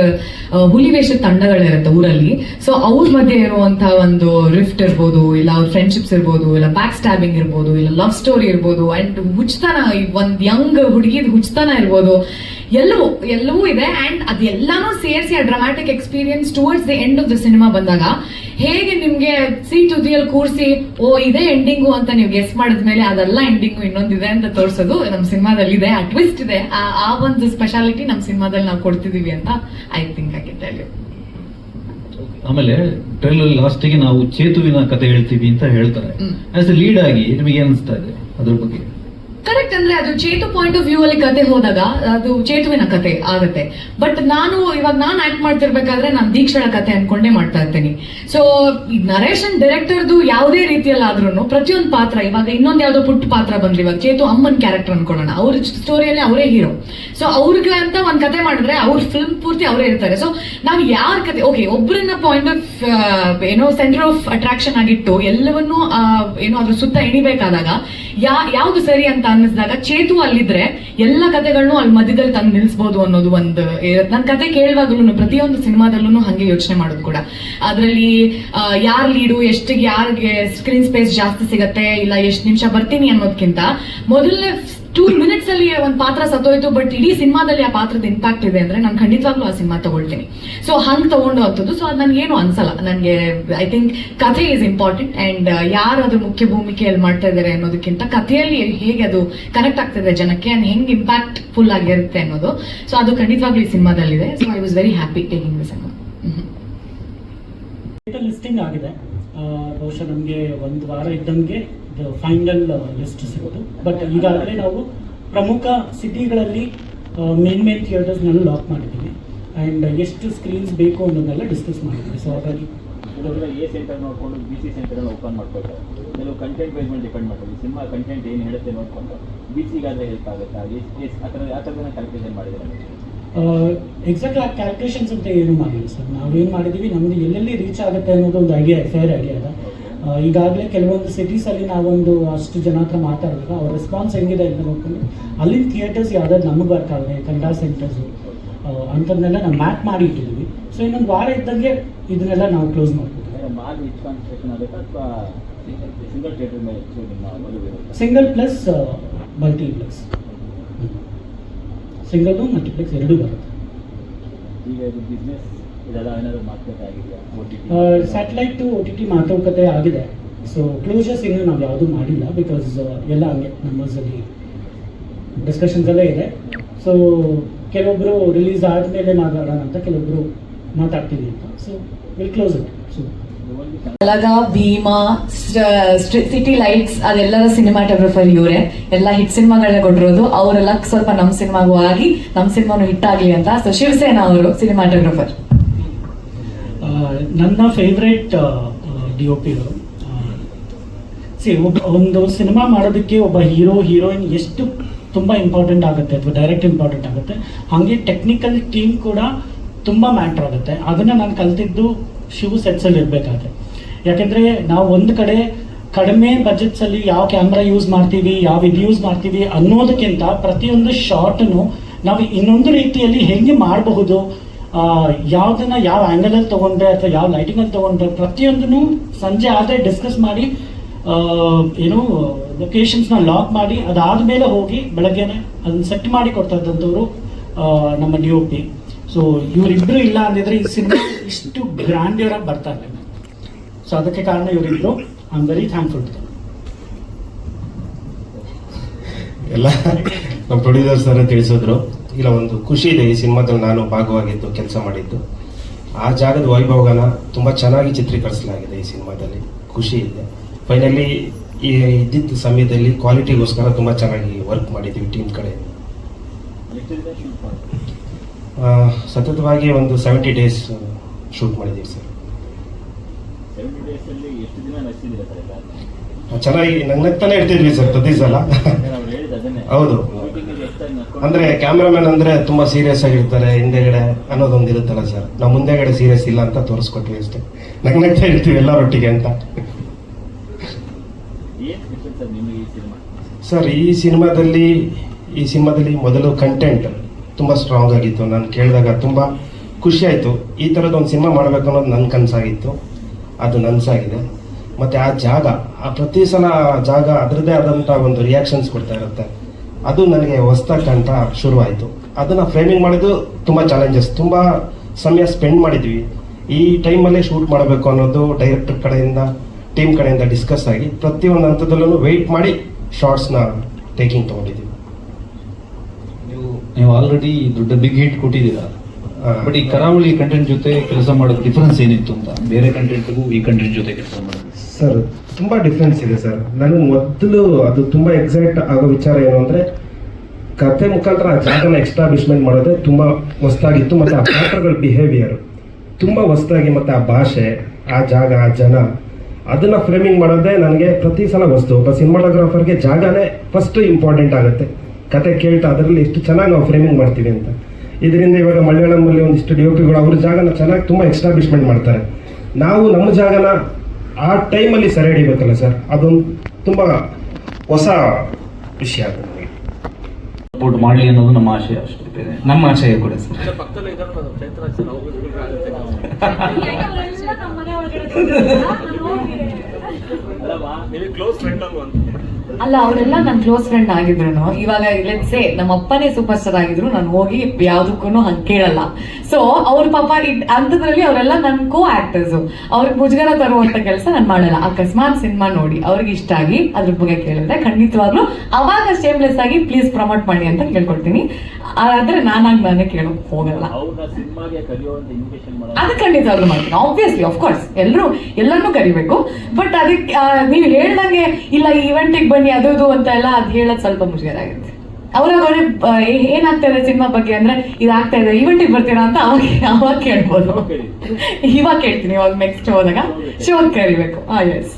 ಆ, ಹುಲಿ ವೇಷದ ತಂಡಗಳಿರುತ್ತೆ ಊರಲ್ಲಿ. ಸೊ ಅವ್ರ ಮಧ್ಯೆ ಇರುವಂತಹ ಒಂದು ರಿಫ್ಟ್ ಇರ್ಬೋದು ಇಲ್ಲ ಅವ್ರ ಫ್ರೆಂಡ್ಶಿಪ್ಸ್ ಇರ್ಬೋದು ಇಲ್ಲ ಬ್ಯಾಕ್ ಸ್ಟ್ಯಾಬಿಂಗ್ ಇರ್ಬೋದು ಇಲ್ಲ ಲವ್ ಸ್ಟೋರಿ ಇರ್ಬೋದು ಅಂಡ್ ಹುಚ್ಚತನ ಒಂದು ಯಂಗ್ ಹುಡುಗಿದ್ ಹುಚ್ಚತನ ಇರ್ಬೋದು. ಎಲ್ಲವೂ ಎಲ್ಲವೂ ಇದೆ. ಅಂಡ್ ಅದೆಲ್ಲಾನು ಸೇರಿಸಿ ಆ dramatic experience towards the end of the cinema ಬಂದಾಗ ಹೇಗೆ ನಿಮ್ಗೆ ಸಿ ತುದಿಯಲ್ಲಿ ಕೂರಿಸಿ ಓ ಇದೇ ಎಂಡಿಂಗು ಅಂತ ನೀವು ಗೆಸ್ ಮಾಡಿದ್ಮೇಲೆ ಅದೆಲ್ಲ ಎಂಡಿಂಗು ಇನ್ನೊಂದಿದೆ ಅಂತ ತೋರಿಸೋದು ನಮ್ಮ ಸಿನಿಮಾದಲ್ಲಿ ಇದೆ. ಆ ಟ್ವಿಸ್ಟ್ ಇದೆ. ಆ- ಆ ಒಂದು ಸ್ಪೆಷಾಲಿಟಿ ನಮ್ಮ ಸಿನಿಮಾದಲ್ಲಿ ನಾವು ಕೊಡ್ತಿದೀವಿ ಅಂತ ಐ ಥಿಂಕ್ ಆಗಿದ್ದೆ ಆಮೇಲೆ ಟ್ರೈಲರ್ ಲಾಸ್ಟಿಗೆ ನಾವು ಚೇತುವಿನ ಕತೆ ಹೇಳ್ತೀವಿ ಅಂತ ಹೇಳ್ತಾರೆ. ಆಸ್ ಎ ಲೀಡ್ ಆಗಿ ನಿಮಗೆ ಅನಿಸ್ತಾ ಇದೆ ಅದ್ರ ಬಗ್ಗೆ? ಕರೆಕ್ಟ್ ಅಂದ್ರೆ ಅದು ಚೇತು ಪಾಯಿಂಟ್ ಆಫ್ ವ್ಯೂ ಅಲ್ಲಿ ಕತೆ ಹೋದಾಗ ಅದು ಚೇತುವಿನ ಕತೆ ಆಗುತ್ತೆ. ಬಟ್ ನಾನು ಇವಾಗ ನಾನು ಆಕ್ಟ್ ಮಾಡ್ತಿರ್ಬೇಕಾದ್ರೆ ನಾನು ದೀಕ್ಷಳ ಕತೆ ಅನ್ಕೊಂಡೇ ಮಾಡ್ತಾ ಇರ್ತೀನಿ. ಸೊ ನರೇಶನ್ ಡೈರೆಕ್ಟರ್ದು ಯಾವುದೇ ರೀತಿಯಲ್ಲಾದ್ರೂ ಪ್ರತಿಯೊಂದು ಪಾತ್ರ, ಇವಾಗ ಇನ್ನೊಂದು ಯಾವುದೋ ಪುಟ್ಟ ಪಾತ್ರ ಬಂದ್ರೆ ಇವಾಗ ಚೇತು ಅಮ್ಮನ ಕ್ಯಾರೆಕ್ಟರ್ ಅನ್ಕೊಳ್ಳೋಣ. ಅವ್ರ ಸ್ಟೋರಿಯಲ್ಲಿ ಅವರೇ ಹೀರೋ ಸೊ ಅವ್ರಿಗೆ ಅಂತ ಒಂದು ಕತೆ ಮಾಡಿದ್ರೆ ಅವ್ರ ಫಿಲ್ಮ್ ಪೂರ್ತಿ ಅವರೇ ಇರ್ತಾರೆ. ಸೊ ನಾವು ಯಾರ ಕತೆ ಓಕೆ ಒಬ್ಬರನ್ನ ಪಾಯಿಂಟ್ ಆಫ್ ಏನೋ ಸೆಂಟರ್ ಆಫ್ ಅಟ್ರಾಕ್ಷನ್ ಆಗಿಟ್ಟು ಎಲ್ಲವನ್ನೂ ಏನೋ ಅದ್ರ ಸುತ್ತ ಎಣಿಬೇಕಾದಾಗ ಯಾ, ಯಾವ್ದು ಸರಿ ಅಂತ ಅನ್ನಿಸಿದಾಗ ಚೇತು ಅಲ್ಲಿದ್ರೆ ಎಲ್ಲ ಕತೆಗಳನ್ನು ಅಲ್ಲಿ ಮಧ್ಯದಲ್ಲಿ ತಂದು ನಿಲ್ಸ್ಬೋದು ಅನ್ನೋದು ಒಂದು ಇರುತ್ತೆ. ನನ್ನ ಕತೆ ಕೇಳುವಾಗಲೂ ಪ್ರತಿಯೊಂದು ಸಿನಿಮಾದಲ್ಲೂ ಹಂಗೆ ಯೋಚನೆ ಮಾಡೋದು ಕೂಡ. ಅದರಲ್ಲಿ ಯಾರ್ ಲೀಡು ಎಷ್ಟಿಗೆ ಯಾರಿಗೆ ಸ್ಕ್ರೀನ್ ಸ್ಪೇಸ್ ಜಾಸ್ತಿ ಸಿಗತ್ತೆ, ಇಲ್ಲ ಎಷ್ಟು ನಿಮಿಷ ಬರ್ತೀನಿ ಅನ್ನೋದಕ್ಕಿಂತ ಮೊದಲನೇ ಟೂ ಮಿನಿಟ್ಸ್ ಅಲ್ಲಿ ಒಂದು ಪಾತ್ರ ಸತ್ತೋಯ್ತು ಬಟ್ ಇಡೀ ಸಿನಿಮಾದಲ್ಲಿ ಆ ಪಾತ್ರದ ಇಂಪ್ಯಾಕ್ಟ್ ಇದೆ ಅಂದ್ರೆ ನಾನು ಖಂಡಿತವಾಗ್ಲೂ ಆ ಸಿನಿಮಾ ತಗೊಳ್ತೀನಿ. ಸೊ ಹಂಗ್ ತಗೊಂಡು ಹೋಗ್ತದ್ದು. ಸೊ ಅದು ನನಗೇನು ಅನ್ಸಲ್ಲ. ನನಗೆ ಐ ಥಿಂಕ್ ಕಥೆ ಇಸ್ ಇಂಪಾರ್ಟೆಂಟ್ ಅಂಡ್ ಯಾರು ಅದ್ರ ಮುಖ್ಯ ಭೂಮಿಕೆಯಲ್ಲಿ ಮಾಡ್ತಾ ಇದ್ದಾರೆ ಅನ್ನೋದಕ್ಕಿಂತ ಕಥೆಯಲ್ಲಿ ಹೇಗೆ ಅದು ಕನೆಕ್ಟ್ ಆಗ್ತಿದೆ ಜನಕ್ಕೆ ಅಂಡ್ ಹೆಂಗ್ ಇಂಪ್ಯಾಕ್ಟ್ ಫುಲ್ ಆಗಿರುತ್ತೆ ಅನ್ನೋದು. ಸೊ ಅದು ಖಂಡಿತವಾಗ್ಲೂ ಈ ಸಿನಿಮಾದಲ್ಲಿದೆ. So I was very happy taking this cinema listing ಆಗಿದೆ. ಬಹುಶಃ ನಮಗೆ ಒಂದು ವಾರ ಇದ್ದಂಗೆ ಫೈನಲ್ ಲಿಸ್ಟ್ ಸಿಗೋದು ಬಟ್ ಈಗಾಗಲೇ ನಾವು ಪ್ರಮುಖ ಸಿಟಿಗಳಲ್ಲಿ ಮೇನ್ ಮೇನ್ ಥಿಯೇಟರ್ಸ್ನೆಲ್ಲ ಲಾಕ್ ಮಾಡಿದ್ದೀವಿ. ಆ್ಯಂಡ್ ಎಷ್ಟು ಸ್ಕ್ರೀನ್ಸ್ ಬೇಕು ಅನ್ನೋದನ್ನೆಲ್ಲ ಡಿಸ್ಕಸ್ ಮಾಡಿದ್ದೀವಿ. ಸೊ ಹಾಗಾಗಿ ಎ ಸೆಂಟರ್ ನೋಡ್ಕೊಂಡು ಬಿ ಸಿ ಸೆಂಟರ್ ಓಪನ್ ಮಾಡ್ಕೊಳ್ತಾರೆ. ಕೆಲವು ಕಂಟೆಂಟ್ ಬೇಸ್ ಮೇಲೆ ಡಿಪೆಂಡ್ ಮಾಡ್ತೀವಿ ಸಿನಿಮಾ ಕಂಟೆಂಟ್ ಏನು ಹೇಳುತ್ತೆ ನೋಡಿಕೊಂಡು ಬಿ ಸಿಗಾದರೆ ಹೆಲ್ಪ್ ಆಗುತ್ತಾ? ಎಸ್ ಆ ಥರ ಆ ಥರದನ್ನ ಕ್ಯಾಲ್ಕುಲೇಷನ್ ಮಾಡಿದ್ದಾರೆ ಎಕ್ಸಾಕ್ಟ್ ಆ ಕ್ಯಾಲ್ಕುಲೇಷನ್ಸ್ ಅಂತ ಏನು ಮಾಡಿಲ್ಲ ಸರ್. ನಾವೇನು ಮಾಡಿದ್ದೀವಿ? ನಮಗೆ ಎಲ್ಲೆಲ್ಲಿ ರೀಚ್ ಆಗುತ್ತೆ ಅನ್ನೋದು ಒಂದು ಐಡಿಯಾ ಫೇರ್ ಐಡಿಯಾ ಇದೆ ಈಗಾಗಲೇ ಕೆಲವೊಂದು ಸಿಟೀಸಲ್ಲಿ ನಾವೊಂದು ಅಷ್ಟು ಜನ ಹತ್ರ ಮಾತಾಡಿದಾಗ ಅವ್ರ ರೆಸ್ಪಾನ್ಸ್ ಹೆಂಗಿದೆ ಅಂತ ನೋಡ್ಕೊಂಡು ಅಲ್ಲಿನ ಥಿಯೇಟರ್ಸ್ ಯಾವ್ದಾದ್ರು ನಮಗೆ ಬರ್ತಾವೆ ಕನ್ನಡ ಸೆಂಟರ್ಸು ಅಂಥದ್ದನ್ನೆಲ್ಲ ನಾವು ಮ್ಯಾಪ್ ಮಾಡಿ ಇಟ್ಟಿದ್ದೀವಿ ಸೊ ಇನ್ನೊಂದು ವಾರ ಇದ್ದಂಗೆ ಇದನ್ನೆಲ್ಲ ನಾವು ಕ್ಲೋಸ್ ಮಾಡ್ತೀವಿ ಸಿಂಗಲ್ ಪ್ಲಸ್ ಒಲವು ಸಿಂಗಲ್ ಮಲ್ಟಿಪ್ಲೆಕ್ಸ್ ಮಲ್ಟಿಪ್ಲೆಕ್ಸ್ ಎರಡೂ ಬರುತ್ತೆ. ಈಗ ಇದು ಬಿಸ್ನೆಸ್ ಇದೆಲ್ಲ ಏನಾದರೂ ಮಾತುಕತೆ ಆಗಿದೆಯಾ? O T satellite to O T T ಮಾತುಕತೆ ಆಗಿದೆ. ಸೊ ಕ್ಲೋಸಸ್ ಇನ್ನೂ ನಾವು ಯಾವುದೂ ಮಾಡಿಲ್ಲ ಬಿಕಾಸ್ ಎಲ್ಲ ಹಂಗೆ ನಮ್ಮಲ್ಲಿ ಡಿಸ್ಕಷನ್ಸ್ ಎಲ್ಲ ಇದೆ. ಸೊ ಕೆಲವೊಬ್ಬರು ರಿಲೀಸ್ ಆದಮೇಲೆ ಮಾತಾಡೋಣ ಅಂತ ಕೆಲವೊಬ್ಬರು ಮಾತಾಡ್ತೀವಿ ಅಂತ. So will close it so ಕಲಗ Bima city lights ಅದೆಲ್ಲರ ಸಿನಿಮಾಟೋಗ್ರಫರ್ ಇವರೇ. ಎಲ್ಲ ಹಿಟ್ ಸಿನಿಮಾಗಳನ್ನ ಕೊಟ್ಟಿರೋದು. ಅವರೆಲ್ಲ ಸ್ವಲ್ಪ ನಮ್ಮ ಸಿನಿಮಾಗೂ ಆಗಿ ನಮ್ಮ ಸಿನಿಮಾನು ಹಿಟ್ ಆಗಲಿ ಅಂತ. ಸೊ ಶಿವಸೇನಾ ಅವರು ಸಿನಿಮಾಟೋಗ್ರಫರ್ ನನ್ನ favourite D O P C ಒಂದು ಸಿನಿಮಾ ಮಾಡೋದಕ್ಕೆ ಒಬ್ಬ ಹೀರೋ ಹೀರೋಯಿನ್ ಎಷ್ಟು ತುಂಬ ಇಂಪಾರ್ಟೆಂಟ್ ಆಗುತ್ತೆ, ಅಥವಾ ಡೈರೆಕ್ಟ್ ಇಂಪಾರ್ಟೆಂಟ್ ಆಗುತ್ತೆ. ಹಾಗೆ ಟೆಕ್ನಿಕಲ್ ಟೀಮ್ ಕೂಡ ತುಂಬ ಮ್ಯಾಟ್ರ್ ಆಗುತ್ತೆ. ಅದನ್ನು ನಾನು ಕಲ್ತಿದ್ದು ಶಿವ ಸೆಟ್ಸಲ್ಲಿ ಇರಬೇಕಾದ್ರೆ. ಯಾಕೆಂದರೆ ನಾವು ಒಂದು ಕಡೆ ಕಡಿಮೆ ಬಜೆಟ್ಸಲ್ಲಿ ಯಾವ ಕ್ಯಾಮ್ರಾ ಯೂಸ್ ಮಾಡ್ತೀವಿ, ಯಾವ ಇದು ಯೂಸ್ ಮಾಡ್ತೀವಿ ಅನ್ನೋದಕ್ಕಿಂತ ಪ್ರತಿಯೊಂದು ಶಾರ್ಟನ್ನು ನಾವು ಇನ್ನೊಂದು ರೀತಿಯಲ್ಲಿ ಹೆಂಗೆ ಮಾಡಬಹುದು ಯಾವ್ದನ್ನ ಯಾವ ಆ್ಯಂಗಲಲ್ಲಿ ತಗೊಂಡ್ರೆ ಅಥವಾ ಯಾವ ಲೈಟಿಂಗಲ್ಲಿ ತಗೊಂಡ್ರೆ ಪ್ರತಿಯೊಂದನ್ನು ಸಂಜೆ ಆದರೆ ಡಿಸ್ಕಸ್ ಮಾಡಿ ಏನು ಲೊಕೇಶನ್ಸ್ನ ಲಾಕ್ ಮಾಡಿ, ಅದಾದಮೇಲೆ ಹೋಗಿ ಬೆಳಗ್ಗೆನೆ ಅದನ್ನ ಸೆಟ್ ಮಾಡಿ ಕೊಡ್ತಾ ಇದ್ದಂಥವ್ರು ನಮ್ಮ ಡಿ ಒ ಪಿ ಸೊ ಇವರಿಬ್ಬರು ಇಲ್ಲ ಅಂದಿದ್ರೆ ಈ ಸಿನಿಮಾ ಇಷ್ಟು ಗ್ರ್ಯಾಂಡಿಯರ್ ಆಗಿ ಬರ್ತಾ ಇಲ್ಲ. ಸೊ ಅದಕ್ಕೆ ಕಾರಣ ಇವರಿಬ್ರು. ಐ ಆಮ್ ವೆರಿ ಥ್ಯಾಂಕ್ಫುಲ್ ಎಲ್ಲ ನಮ್ಮ ಪ್ರೊಡ್ಯೂಸರ್ ಸರ್ ತಿಳಿಸಿದ್ರು. ಇಲ್ಲ ಒಂದು ಖುಷಿ ಇದೆ ಈ ಸಿನಿಮಾದಲ್ಲಿ ನಾನು ಭಾಗವಾಗಿದ್ದು ಕೆಲಸ ಮಾಡಿದ್ದು. ಆ ಜಾಗದ ವೈಭವನ ತುಂಬ ಚೆನ್ನಾಗಿ ಚಿತ್ರೀಕರಿಸಲಾಗಿದೆ ಈ ಸಿನಿಮಾದಲ್ಲಿ. ಖುಷಿ ಇದೆ. ಫೈನಲಿ ಈ ಇದ್ದಿದ್ದ ಸಮಯದಲ್ಲಿ ಕ್ವಾಲಿಟಿಗೋಸ್ಕರ ತುಂಬ ಚೆನ್ನಾಗಿ ವರ್ಕ್ ಮಾಡಿದ್ದೀವಿ ಟೀಮ್ ಕಡೆ. ಸತತವಾಗಿ ಒಂದು ಸೆವೆಂಟಿ ಡೇಸ್ ಶೂಟ್ ಮಾಡಿದ್ದೀವಿ ಸರ್ ಚೆನ್ನಾಗಿ ನಂಗೆ ನಗ್ನಗ್ತಾನೆ ಇರ್ತಿದ್ವಿ ಸರ್ ಪ್ರತಿ ಸಲ. ಹೌದು. ಅಂದ್ರೆ ಕ್ಯಾಮ್ರಾಮನ್ ಅಂದ್ರೆ ತುಂಬಾ ಸೀರಿಯಸ್ ಆಗಿರ್ತಾರೆ ಹಿಂದೆಗಡೆ ಅನ್ನೋದೊಂದು ಇರುತ್ತಲ್ಲ ಸರ್ ನಾವು ಮುಂದೆಗಡೆ ಸೀರಿಯಸ್ ಇಲ್ಲ ಅಂತ ತೋರಿಸ್ಕೊಟ್ವಿ ಅಷ್ಟೇ. ನಗ್ನಗ್ತಾ ಇರ್ತೀವಿ ಎಲ್ಲರೊಟ್ಟಿಗೆ ಅಂತ. ಸರ್ ಈ ಸಿನಿಮಾ ಸರ್ ಈ ಸಿನಿಮಾದಲ್ಲಿ ಈ ಸಿನಿಮಾದಲ್ಲಿ ಮೊದಲು ಕಂಟೆಂಟ್ ತುಂಬ ಸ್ಟ್ರಾಂಗ್ ಆಗಿತ್ತು. ನಾನು ಕೇಳಿದಾಗ ತುಂಬ ಖುಷಿ ಆಯ್ತು. ಈ ತರದ ಒಂದು ಸಿನಿಮಾ ಮಾಡಬೇಕು ಅನ್ನೋದು ನನ್ನ ಕನಸಾಗಿತ್ತು. ಅದು ನನಸಾಗಿದೆ. ಮತ್ತು ಆ ಜಾಗ ಆ ಪ್ರತಿ ಸಲ ಜಾಗ ಅದರದ್ದೇ ಆದಂಥ ಒಂದು ರಿಯಾಕ್ಷನ್ಸ್ ಕೊಡ್ತಾ ಇರುತ್ತೆ. ಅದು ನನಗೆ ಹೊಸ್ದಾಗಿ ಕಾಣ್ತಾ ಶುರುವಾಯಿತು. ಅದನ್ನು ಫ್ರೇಮಿಂಗ್ ಮಾಡೋದು ತುಂಬ ಚಾಲೆಂಜಸ್ ತುಂಬ ಸಮಯ ಸ್ಪೆಂಡ್ ಮಾಡಿದ್ವಿ. ಈ ಟೈಮಲ್ಲೇ ಶೂಟ್ ಮಾಡಬೇಕು ಅನ್ನೋದು ಡೈರೆಕ್ಟರ್ ಕಡೆಯಿಂದ ಟೀಮ್ ಕಡೆಯಿಂದ ಡಿಸ್ಕಸ್ ಆಗಿ ಪ್ರತಿಯೊಂದು ಹಂತದಲ್ಲೂ ವೆಯ್ಟ್ ಮಾಡಿ ಶಾರ್ಟ್ಸ್ನ ಟೇಕಿಂಗ್ ತೊಗೊಂಡಿದ್ದೀವಿ ನೀವು ನೀವು ಆಲ್ರೆಡಿ ದೊಡ್ಡ ಬಿಗ್ ಹಿಟ್ ಕೊಟ್ಟಿದ್ದೀರಾ. ಬಟ್ ಈ ಕರಾವಳಿ ಕಂಟೆಂಟ್ ಜೊತೆ ಕೆಲಸ ಮಾಡೋದು ಡಿಫ್ರೆನ್ಸ್ ಏನಿತ್ತು ಅಂತ? ಬೇರೆ ಕಂಟೆಂಟ್ಗೂ ಈ ಕಂಟೆಂಟ್ ಜೊತೆ ಕೆಲಸ ಮಾಡೋದು ಸರ್ ತುಂಬ ಡಿಫ್ರೆನ್ಸ್ ಇದೆ ಸರ್ ನನಗೆ ಮೊದಲು ಅದು ತುಂಬ ಎಕ್ಸೈಟ್ ಆಗೋ ವಿಚಾರ ಏನು ಅಂದರೆ ಕತೆ ಮುಖಾಂತರ ಆ ಜಾಗನ ಎಕ್ಸ್ಟಾಬ್ಲಿಷ್ಮೆಂಟ್ ಮಾಡೋದೇ ತುಂಬ ಹೊಸ್ದಾಗಿತ್ತು ಮತ್ತು ಆ ಪಾತ್ರಗಳ ಬಿಹೇವಿಯರ್ ತುಂಬ ಹೊಸ್ದಾಗಿ ಮತ್ತು ಆ ಭಾಷೆ, ಆ ಜಾಗ, ಆ ಜನ ಅದನ್ನು ಫ್ರೇಮಿಂಗ್ ಮಾಡೋದೇ ನನಗೆ ಪ್ರತಿ ಸಲ ವಸ್ತು ಒಬ್ಬ ಸಿನಿಮಾಟೋಗ್ರಾಫರ್ಗೆ ಜಾಗನೇ ಫಸ್ಟ್ ಇಂಪಾರ್ಟೆಂಟ್ ಆಗುತ್ತೆ. ಕತೆ ಕೇಳ್ತಾ ಅದರಲ್ಲಿ ಎಷ್ಟು ಚೆನ್ನಾಗಿ ನಾವು ಫ್ರೇಮಿಂಗ್ ಮಾಡ್ತೀವಿ ಅಂತ. ಇದರಿಂದ ಇವಾಗ ಮಲಯಾಳಮಲ್ಲಿ ಒಂದಿಷ್ಟು ಡಿ ಒ ಪಿಗಳು ಅವ್ರ ಜಾಗನ ಚೆನ್ನಾಗಿ ತುಂಬ ಎಕ್ಸ್ಟಾಬ್ಲಿಷ್ಮೆಂಟ್ ಮಾಡ್ತಾರೆ. ನಾವು ನಮ್ಮ ಜಾಗನ ಆ ಟೈಮಲ್ಲಿ ಸೆರೆ ಹಿಡಿಬೇಕಲ್ಲ ಸರ್? ಅದೊಂದು ತುಂಬ ಹೊಸ ವಿಷಯ ಅದು ಸಪೋರ್ಟ್ ಮಾಡಲಿ ಅನ್ನೋದು ನಮ್ಮ ಆಶಯ ಅಷ್ಟೇ. ಬೇರೆ ನಮ್ಮ ಆಶಯ ಕೂಡ ಸರ್. ಕ್ಲೋಸ್ ಅಲ್ಲಮ್ಮ ಅಲ್ಲ ಅವರೆಲ್ಲ ನನ್ನ ಕ್ಲೋಸ್ ಫ್ರೆಂಡ್ ಆಗಿದ್ರು ಇವಾಗ ಲೆಟ್ಸ್ ಸೇ ನಮ್ಮ ಅಪ್ಪನೇ ಸೂಪರ್ ಸ್ಟಾರ್ ಆಗಿದ್ರು ನಾನು ಹೋಗಿ ಯಾವ್ದಕ್ಕೂ ಹಂಗೆ ಕೇಳಲ್ಲ. ಸೊ ಅವ್ರ ಪಾಪ ಅಂತದ್ರಲ್ಲಿ ಅಂಥದ್ರಲ್ಲಿ ಅವರೆಲ್ಲ ನನ್ನ ಕೋ ಆಕ್ಟರ್ಸ್ ಅವ್ರಿಗೆ ಮುಜುಗರ ತರುವಂತ ಕೆಲಸ ನಾನು ಮಾಡಲ್ಲ. ಅಕಸ್ಮಾತ್ ಸಿನಿಮಾ ನೋಡಿ ಅವ್ರಿಗೆ ಇಷ್ಟ ಆಗಿ ಅದ್ರ ಬಗ್ಗೆ ಕೇಳಿದ್ರೆ ಖಂಡಿತವಾಗ್ಲೂ ಅವಾಗ ಸ್ಟೇಮ್ಲೆಸ್ ಆಗಿ ಪ್ಲೀಸ್ ಪ್ರಮೋಟ್ ಮಾಡಿ ಅಂತ ಕೇಳ್ಕೊಡ್ತೀನಿ. ಆದ್ರೆ ನಾನಾಗಿ ನಾನೇ ಕೇಳೋಕೆ ಹೋಗಲ್ಲ. ಅದ್ ಖಂಡಿತವಾಗ್ಲೂ ಮಾಡ್ತೀನಿ. ಆಬ್ವಿಯಸ್ಲಿ ಕೋರ್ಸ್ ಎಲ್ಲರೂ ಎಲ್ಲರನ್ನೂ ಕರಿಬೇಕು. ಬಟ್ ಅದಕ್ಕೆ ನೀವು ಹೇಳ್ದಂಗೆ ಇಲ್ಲ ಇವೆಂಟಿಗೆ ಬನ್ನಿ ಅದು ಇದು ಅಂತ ಎಲ್ಲ ಅದ್ ಹೇಳೋದು ಸ್ವಲ್ಪ ಮುಜುಗರ ಆಗುತ್ತೆ ಅವ್ರಾಗ ಅವರೇ ಏನಾಗ್ತಾ ಇದೆ ಸಿನಿಮಾ ಬಗ್ಗೆ ಅಂದ್ರೆ ಇದಾಗ್ತಾ ಇದೆ ಇವೆಂಟಿಗೆ ಬರ್ತೀರಾ ಅಂತ ಅವಾಗ ಅವಾಗ ಕೇಳ್ಬೋದು. ಇವಾಗ ಕೇಳ್ತೀನಿ ಇವಾಗ ನೆಕ್ಸ್ಟ್ ಹೋದಾಗ. ಶೋಗ್ ಕರಿಬೇಕು. ಹಾ ಎಸ್